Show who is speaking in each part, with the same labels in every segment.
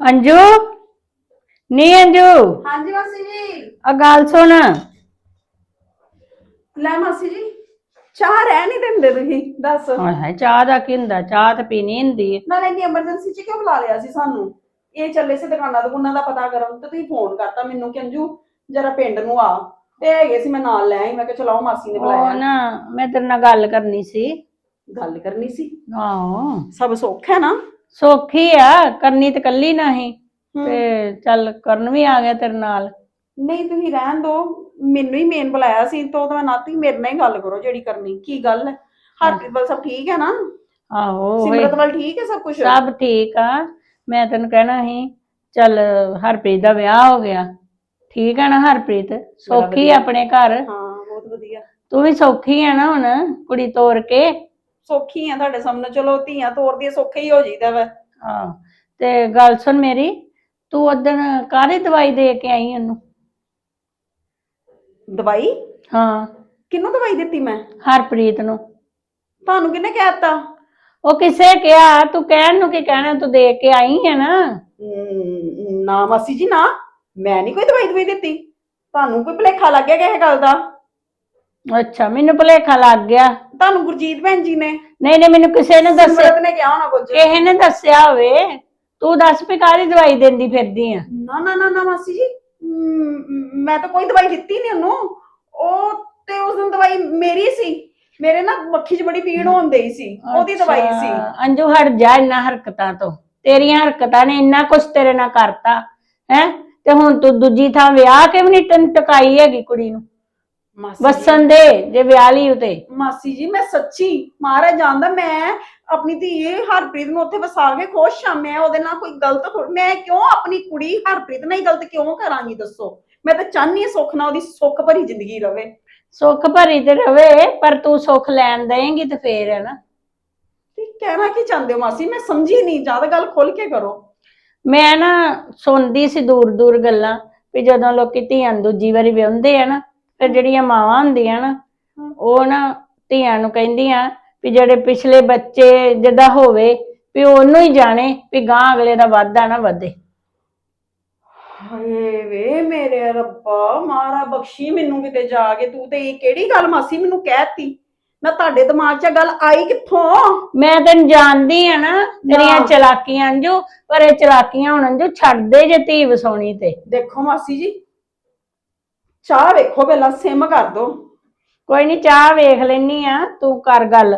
Speaker 1: ਅੰਜੂ? ਨੀ ਅੰਜੂ?
Speaker 2: ਹਾਂਜੀ ਮਾਸੀ ਜੀ।
Speaker 1: ਆ ਗੱਲ ਸੁਣ।
Speaker 2: ਲੈ ਮਾਸੀ ਜੀ ਚਾਹ ਰਹਿ ਨਹੀਂ ਦਿੰਦੇ ਤੁਸੀਂ ਦੱਸ।
Speaker 1: ਹਾਏ ਹਾਏ ਚਾਹ ਦਾ ਕੀ ਹੁੰਦਾ? ਚਾਹ ਤਾਂ ਪੀਣੀ ਹੁੰਦੀ ਹੈ
Speaker 2: ਨਾਲੇ ਇੰਨੀ ਐਮਰਜੈਂਸੀ ਚ ਕਿਉਂ ਬੁਲਾ ਲਿਆ ਸੀ ਸਾਨੂੰ? ਇਹ ਚੱਲੇ ਸੀ ਦੁਕਾਨਾਂ ਦੁਕਾਨਾਂ ਦਾ ਪਤਾ ਕਰਨ ਤੇ ਤੁਸੀਂ ਫੋਨ ਕਰਤਾ ਮੈਨੂੰ ਕਿ ਅੰਜੂ ਜਰਾ ਪਿੰਡ ਨੂੰ ਆ ਤੇ ਹੈਗੇ ਸੀ ਮੈਂ ਨਾਲ ਲੈ ਆਈ ਮੈਂ ਕਿਹਾ ਚਲਾਓ ਮਾਸੀ ਨੇ
Speaker 1: ਉਹ
Speaker 2: ਬੁਲਾਇਆ।
Speaker 1: ਨਾ ਮੈਂ ਤੇਰੇ ਨਾਲ ਗੱਲ ਕਰਨੀ ਸੀ।
Speaker 2: ਗੱਲ ਕਰਨੀ ਸੀ?
Speaker 1: ਆਹੋ।
Speaker 2: ਸਭ ਸੁੱਖ ਹੈ ਨਾ?
Speaker 1: ਸੌਖੀ ਆ ਕਰਨੀ ਤੇ ਕੱਲੀ ਨਹੀਂ। ਤੇ ਚੱਲ ਕਰਨ ਵੀ ਆ ਗਿਆ ਤੇਰੇ ਨਾਲ।
Speaker 2: ਨਹੀਂ ਤੁਸੀਂ ਰਹਿਣ ਦੋ। ਮੈਨੂੰ ਹੀ ਮੇਨ ਬੁਲਾਇਆ ਸੀ ਤਾਂ ਨਾ ਤੁਸੀਂ ਮੇਰੇ ਨਾਲ ਹੀ ਗੱਲ ਕਰੋ ਜਿਹੜੀ ਕਰਨੀ। ਕੀ ਗੱਲ ਹੈ? ਹਰਪ੍ਰੀਤ ਵੱਲ ਸਭ ਠੀਕ ਹੈ ਨਾ?
Speaker 1: ਆਹੋ
Speaker 2: ਸਿਮਰਤ ਵੱਲ ਠੀਕ ਹੈ ਸਭ ਕੁਝ
Speaker 1: ਸਭ ਠੀਕ ਆ। ਮੈਂ ਤੈਨੂੰ ਕਹਿਣਾ ਸੀ ਚੱਲ ਹਰਪ੍ਰੀਤ ਦਾ ਵਿਆਹ ਹੋ ਗਿਆ। ਠੀਕ ਆ ਨਾ ਹਰਪ੍ਰੀਤ? ਸੌਖੀ। ਆਪਣੇ ਘਰ।
Speaker 2: ਹਾਂ ਬਹੁਤ ਵਧੀਆ।
Speaker 1: ਤੂੰ ਵੀ ਸੌਖੀ ਆ ਨਾ ਹੁਣ ਕੁੜੀ ਤੋਰ ਕੇ।
Speaker 2: ਸੌਖੀ ਆ ਤੁਹਾਡੇ ਸਾਹਮਣੇ। ਚਲੋ ਧੀਆਂ ਤੋਰਦੀਆਂ ਸੌਖੇ ਹੀ ਹੋ ਜਾਈਦਾ ਵਾ।
Speaker 1: ਆਹ ਤੇ ਗੱਲ ਸੁਣ ਮੇਰੀ ਤੂੰ ਉਦੋਂ ਕਾਹਦੀ ਦਵਾਈ ਦੇ ਕੇ ਆਈ ਉਹਨੂੰ?
Speaker 2: ਦਵਾਈ?
Speaker 1: ਹਾਂ।
Speaker 2: ਕਿਹਨੂੰ ਦਵਾਈ ਦਿੱਤੀ ਮੈਂ?
Speaker 1: ਹਰਪ੍ਰੀਤ ਨੂੰ।
Speaker 2: ਤੁਹਾਨੂੰ ਕਿਹਨੇ ਕਹਿਤਾ
Speaker 1: ਉਹ ਕਿਸੇ ਕਿਹਾ ਤੂੰ ਕਹਿਣ ਨੂੰ ਕੀ ਕਹਿਣਾ ਤੂੰ ਦੇ ਕੇ ਆਈ ਹੈ ਨਾ।
Speaker 2: ਨਾ ਮਾਸੀ ਜੀ ਨਾ। ਮੈਂ ਨਹੀਂ ਕੋਈ ਦਵਾਈ ਦਵਾਈ ਦਿੱਤੀ। ਤੁਹਾਨੂੰ ਕੋਈ ਭੁਲੇਖਾ ਲੱਗ ਗਿਆ ਕਿਸੇ ਗੱਲ ਦਾ?
Speaker 1: ਅੱਛਾ ਮੈਨੂੰ ਭੁਲੇਖਾ ਲੱਗ ਗਿਆ।
Speaker 2: ਤੁਹਾਨੂੰ ਗੁਰਜੀਤ ਭੈਣ ਜੀ ਨੇ?
Speaker 1: ਨਹੀਂ ਨਹੀਂ ਮੈਨੂੰ ਕਿਸੇ ਨੇ ਦੱਸਿਆ
Speaker 2: ਸਿਮਰਤ ਨੇ ਕਿਹਾ ਹੋਣਾ ਕੁਝ?
Speaker 1: ਕਿਸੇ ਨੇ ਦੱਸਿਆ ਹੋਵੇ ਤੂੰ ਦੱਸ ਵੀ ਕਾਹਦੀ ਦਵਾਈ ਦਿੰਦੀ ਫਿਰਦੀ ਆ।
Speaker 2: ਨਾ ਨਾ ਨਾ ਨਾ ਮਾਸੀ ਜੀ ਮ, ਮੈਂ ਤਾਂ ਕੋਈ ਦਵਾਈ ਦਿੱਤੀ ਨਹੀਂ ਉਹਨੂੰ। ਉਹ ਤੇ ਉਸ ਦਿਨ ਦਵਾਈ ਮੇਰੀ ਸੀ। ਮੇਰੇ ਨਾ ਮੱਖੀ 'ਚ ਬੜੀ ਪੀੜ ਹੋਣ ਡਈ ਸੀ। ਉਹਦੀ ਦਵਾਈ ਸੀ।
Speaker 1: ਅੱਛਾ, ਅੰਜੂ ਹਟ ਜਾ ਇੰਨਾ ਹਰਕਤਾਂ ਤੋਂ। ਤੇਰੀਆਂ ਹਰਕਤਾਂ ਨੇ ਇੰਨਾ ਕੁਛ ਤੇਰੇ ਨਾਲ ਕਰਤਾ ਹੈ? ਤੇ ਹੁਣ ਤੂੰ ਦੂਜੀ ਥਾਂ ਵਿਆਹ ਕੇ ਵੀ ਨਹੀਂ ਤੈਨੂੰ ਟਕਾਈ ਹੈਗੀ ਕੁੜੀ ਨੂੰ।
Speaker 2: ਮਾਸੀ
Speaker 1: ਵਸਣ ਦੇ ਜੇ ਵਿਆਹ ਲਈ ਉਤੇ।
Speaker 2: ਮਾਸੀ ਜੀ ਮੈਂ ਸੱਚੀ ਮਹਾਰਾਜ ਜਾਣਦਾ ਮੈਂ ਆਪਣੀ ਧੀ ਹਰਪ੍ਰੀਤ ਨੂੰ ਉੱਥੇ ਵਸਾ ਕੇ ਖੁਸ਼ ਹਾਂ। ਮੈਂ ਉਹਦੇ ਨਾਲ ਕੋਈ ਗਲਤ ਥੋੜ੍ਹੀ- ਮੈਂ ਕਿਉਂ ਆਪਣੀ ਕੁੜੀ ਹਰਪ੍ਰੀਤ ਨਾਲ ਹੀ ਗਲਤ ਕਿਉਂ ਕਰਾਂਗੀ ਦੱਸੋ? ਮੈਂ ਤਾਂ ਚਾਹਨੀ ਸੁੱਖ ਨਾਲ ਉਹਦੀ ਸੁੱਖ ਭਰੀ ਜ਼ਿੰਦਗੀ ਰਵੇ।
Speaker 1: ਸੁੱਖ ਭਰੀ ਤੇ ਰਵੇ ਪਰ ਤੂੰ ਸੁੱਖ ਲੈਣ ਦੇਂਗੀ ਤੇ ਫੇਰ ਹੈ ਨਾ।
Speaker 2: ਤੇ ਕਹਿਣਾ ਕੀ ਚਾਹੁੰਦੇ ਹੋ ਮਾਸੀ? ਮੈਂ ਸਮਝੀ ਨਹੀਂ ਜ਼ਿਆਦਾ ਗੱਲ ਖੁੱਲ ਕੇ ਕਰੋ।
Speaker 1: ਮੈਂ ਨਾ ਸੁਣਦੀ ਸੀ ਦੂਰ ਦੂਰ ਗੱਲਾਂ ਵੀ ਜਦੋਂ ਲੋਕੀ ਧੀਆਂ ਨੂੰ ਦੂਜੀ ਵਾਰੀ ਵਿਆਹੁੰਦੇ ਆ ਨਾ ਫਿਰ ਜਿਹੜੀਆਂ ਮਾਵਾਂ ਹੁੰਦੀਆਂ ਨਾ ਉਹ ਨਾ ਧੀਆਂ ਨੂੰ ਕਹਿੰਦੀਆਂ ਵੀ ਜਿਹੜੇ ਪਿਛਲੇ ਬੱਚੇ ਜਿਹਦਾ ਹੋਵੇ ਵੀ ਉਹਨੂੰ ਹੀ ਜਾਣੇ ਵੀ ਗਾਂ ਅਗਲੇ ਦਾ ਵਾਧਾ ਨਾ ਵਧੇ।
Speaker 2: ਹਾਏ ਵੇ ਮੇਰੇ ਰੱਬਾ ਮਾਰਾ ਬਖਸ਼ੀ ਮੈਨੂੰ ਕਿਤੇ ਜਾ ਕੇ। ਤੂੰ ਤੇ ਇਹ ਕਿਹੜੀ ਗੱਲ ਮਾਸੀ ਮੈਨੂੰ ਕਹਿਤੀ? ਨਾ ਤੁਹਾਡੇ ਦਿਮਾਗ 'ਚ ਇਹ ਗੱਲ ਆਈ ਕਿੱਥੋਂ?
Speaker 1: ਮੈਂ ਤੈਨੂੰ ਜਾਣਦੀ ਆ ਨਾ ਤੇਰੀਆਂ
Speaker 2: ਨਾ।
Speaker 1: ਚਲਾਕੀਆਂ ਅੰਜੂ ਪਰ ਇਹ ਚਲਾਕੀਆਂ ਹੁਣ ਅੰਜੂ ਛੱਡ ਦੇ ਜੇ ਧੀ ਵਸਾਉਣੀ ਤੇ।
Speaker 2: ਦੇਖੋ ਮਾਸੀ ਜੀ ਚਾਹ ਵੇਖੋ ਪਹਿਲਾਂ ਸਿਮ ਕਰ ਦੋ।
Speaker 1: ਕੋਈ ਨਹੀਂ ਚਾਹ ਵੇਖ ਲੈਨੀ ਆ ਤੂੰ ਕਰ ਗੱਲ।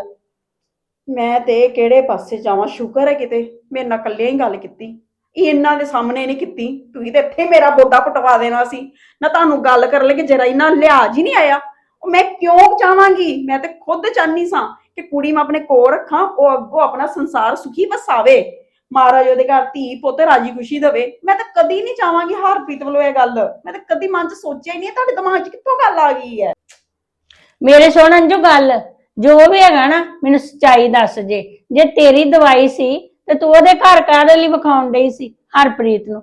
Speaker 2: ਮੈਂ ਤੇ ਕਿਹੜੇ ਪਾਸੇ ਜਾਵਾਂ ਸ਼ੁਕਰ ਹੈ ਕਿਤੇ ਮੇਰੇ ਨਾਲ ਇਕੱਲਿਆਂ ਹੀ ਗੱਲ ਕੀਤੀ। ਇਹ ਇਹਨਾਂ ਦੇ ਸਾਹਮਣੇ ਨਹੀਂ ਕੀਤੀ ਤੁਸੀਂ ਤੇ ਇੱਥੇ ਮੇਰਾ ਬੋਦਾ ਪਟਵਾ ਦੇਣਾ ਸੀ। ਨਾ ਤੁਹਾਨੂੰ ਗੱਲ ਕਰਨ ਲੱਗੇ ਜਰਾ ਇਹਨਾਂ ਲਿਹਾਜ਼ ਹੀ ਨਹੀਂ ਆਇਆ। ਉਹ ਮੈਂ ਕਿਉਂ ਚਾਹਾਂਗੀ? ਮੈਂ ਤੇ ਖੁਦ ਚਾਹਨੀ ਸਾਂ ਕਿ ਕੁੜੀ ਮੈਂ ਆਪਣੇ ਕੋਲ ਰੱਖਾਂ ਉਹ ਅੱਗੋਂ ਆਪਣਾ ਸੰਸਾਰ ਸੁਖੀ ਵਸਾਵੇ। ਮਹਾਰਾਜ ਉਹਦੇ ਘਰ ਧੀ ਪੁੱਤ ਰਾਜੀ ਖੁਸ਼ੀ ਦੇਵੇ। ਮੈਂ ਤਾਂ ਕਦੀ ਨਹੀਂ ਚਾਹਾਂਗੀ ਹਰਪ੍ਰੀਤ ਵੱਲੋਂ ਇਹ ਗੱਲ। ਮੈਂ ਤਾਂ ਕਦੀ ਮਨ 'ਚ ਸੋਚਿਆ ਹੀ ਨਹੀਂ ਤੁਹਾਡੇ ਦਿਮਾਗ 'ਚ ਕਿੱਥੋਂ ਗੱਲ ਆ ਗਈ ਹੈ।
Speaker 1: ਮੇਰੇ ਸੁਣ ਅੰਜੂ ਗੱਲ ਜੋ ਵੀ ਹੈਗਾ ਨਾ ਮੈਨੂੰ ਸੱਚਾਈ ਦੱਸ ਜੇ। ਜੇ ਤੇਰੀ ਦਵਾਈ ਸੀ ਤੇ ਤੂੰ ਉਹਦੇ ਘਰ ਕਾਹਦੇ ਲਈ ਵਿਖਾਉਣ ਡਈ ਸੀ ਹਰਪ੍ਰੀਤ ਨੂੰ?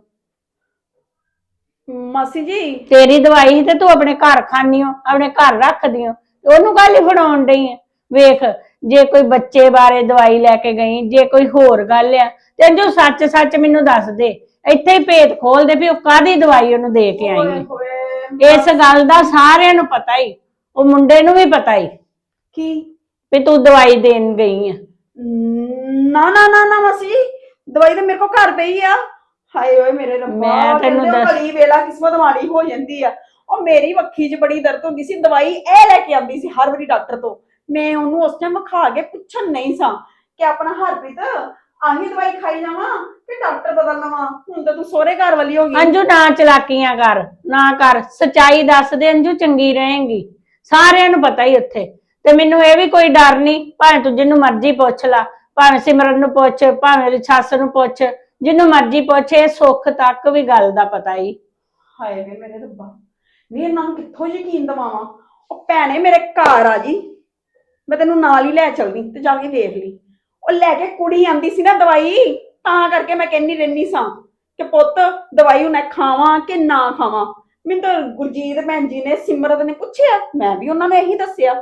Speaker 2: ਮਾਸੀ ਜੀ।
Speaker 1: ਤੇਰੀ ਦਵਾਈ ਸੀ ਤੇ ਤੂੰ ਆਪਣੇ ਘਰ ਖਾਨੀ ਹੋ ਆਪਣੇ ਘਰ ਰੱਖਦੀ ਹੋ ਤੇ ਉਹਨੂੰ ਕਾਹਲੀ ਫੜਾਉਣ ਡਈ ਆ ਵੇਖ ਜੇ ਕੋਈ ਬੱਚੇ ਬਾਰੇ ਦਵਾਈ ਲੈ ਕੇ ਗਈ ਜੇ ਕੋਈ ਹੋਰ ਗੱਲ ਆ ਤੇ ਅੰਜੂ ਸੱਚ ਸੱਚ ਮੈਨੂੰ ਦੱਸ ਦੇ। ਇੱਥੇ ਹੀ ਭੇਤ ਖੋਲ ਦੇ ਵੀ ਉਹ ਕਾਹਦੀ ਦਵਾਈ ਉਹਨੂੰ ਦੇ ਕੇ ਆਈ
Speaker 2: ਹੋਏ
Speaker 1: ਇਸ ਗੱਲ ਦਾ ਸਾਰਿਆਂ ਨੂੰ ਪਤਾ ਹੀ ਉਹ ਮੁੰਡੇ ਨੂੰ ਵੀ ਪਤਾ ਹੀ।
Speaker 2: ਕੀ?
Speaker 1: ਵੀ ਤੂੰ ਦਵਾਈ ਦੇਣ ਗਈ ਆ।
Speaker 2: ਨਾ ਨਾ ਨਾ ਨਾ ਮਾਸੀ ਦਵਾਈ ਤਾਂ ਮੇਰੇ ਕੋ ਘਰ ਪਈ ਆ। ਹਾਏ ਓਏ ਮੇਰੇ ਰੱਬਾ
Speaker 1: ਮੈਂ ਤੈਨੂੰ
Speaker 2: ਕਹਿੰਦੇ ਉਹ
Speaker 1: ਦੱਸ-
Speaker 2: ਘੜੀ ਵੇਲਾ ਕਿਸਮਤ ਮਾੜੀ ਹੋ ਜਾਂਦੀ ਆ। ਉਹ ਮੇਰੀ ਵੱਖੀ 'ਚ ਬੜੀ ਦਰਦ ਹੁੰਦੀ ਸੀ ਦਵਾਈ ਇਹ ਲੈ ਕੇ ਆਉਂਦੀ ਸੀ ਹਰ ਵਾਰੀ ਡਾਕਟਰ ਤੋਂ। ਮੈਂ ਉਹਨੂੰ ਉਸ ਟਾਈਮ ਖਾ ਕੇ ਪੁੱਛਣ ਨਹੀਂ ਸਾਂ ਕਿ ਆਪਣਾ ਹਰਪ੍ਰੀਤ ਆਹੀ ਦਵਾਈ ਖਾਈ ਜਾਵਾਂ ਕਿ ਡਾਕਟਰ ਬਦਲ ਲਵਾਂ? ਹੁਣ ਤਾਂ ਤੂੰ ਸੋਹਰੇ ਘਰ ਵਾਲੀ ਹੋ ਗਈ।
Speaker 1: ਅੰਜੂ ਨਾ ਚਲਾਕੀਆਂ ਕਰ ਨਾ ਕਰ। ਸਚਾਈ ਦੱਸ ਦੇ ਅੰਜੂ ਚੰਗੀ ਰਹੇਂਗੀ। ਸਾਰਿਆਂ ਨੂੰ ਪਤਾ ਹੀ ਉੱਥੇ। ਤੇ ਮੈਨੂੰ ਇਹ ਵੀ ਕੋਈ ਡਰ ਨਹੀਂ ਭਾਵੇਂ ਤੂੰ ਜਿਹਨੂੰ ਮਰਜ਼ੀ ਪੁੱਛ ਲਾ ਭਾਵੇਂ ਸਿਮਰਨ ਨੂੰ ਪੁੱਛ ਭਾਵੇਂ ਉਹਦੀ ਸੱਸ ਨੂੰ ਪੁੱਛ ਜਿਹਨੂੰ ਮਰਜ਼ੀ ਪੁੱਛ ਇਹ ਸੁੱਖ ਤੱਕ ਵੀ ਗੱਲ ਦਾ ਪਤਾ ਹੀ।
Speaker 2: ਹਾਏ ਵੇ ਮੇਰੇ ਰੱਬਾ। ਵੀ ਇਹਨਾਂ ਨੂੰ ਕਿੱਥੋਂ ਯਕੀਨ ਦਿਵਾਵਾਂ? ਉਹ ਭੈਣੇ ਮੇਰੇ ਘਰ ਆ ਜੀ। ਮੈਂ ਤੈਨੂੰ ਨਾਲ ਹੀ ਲੈ ਚੱਲਦੀ ਤੇ ਜਾ ਕੇ ਦੇਖ ਲਈ। ਉਹ ਲੈ ਕੇ ਕੁੜੀ ਆਂਦੀ ਸੀ ਨਾ ਦਵਾਈ, ਤਾਂ ਕਰਕੇ ਮੈਂ ਕਹਿੰਨੀ ਰਹਿਨੀ ਸਾਂ ਕਿ ਪੁੱਤ ਦਵਾਈ ਉਹਨੇ ਖਾਵਾਂ ਕਿ ਨਾ ਖਾਵਾਂ। ਮੈਨੂੰ ਤਾਂ ਗੁਰਜੀਤ ਭੈਣ ਜੀ ਨੇ, ਸਿਮਰਤ ਨੇ ਪੁੱਛਿਆ, ਮੈਂ ਵੀ ਉਹਨਾਂ ਨੂੰ ਇਹੀ ਦੱਸਿਆ।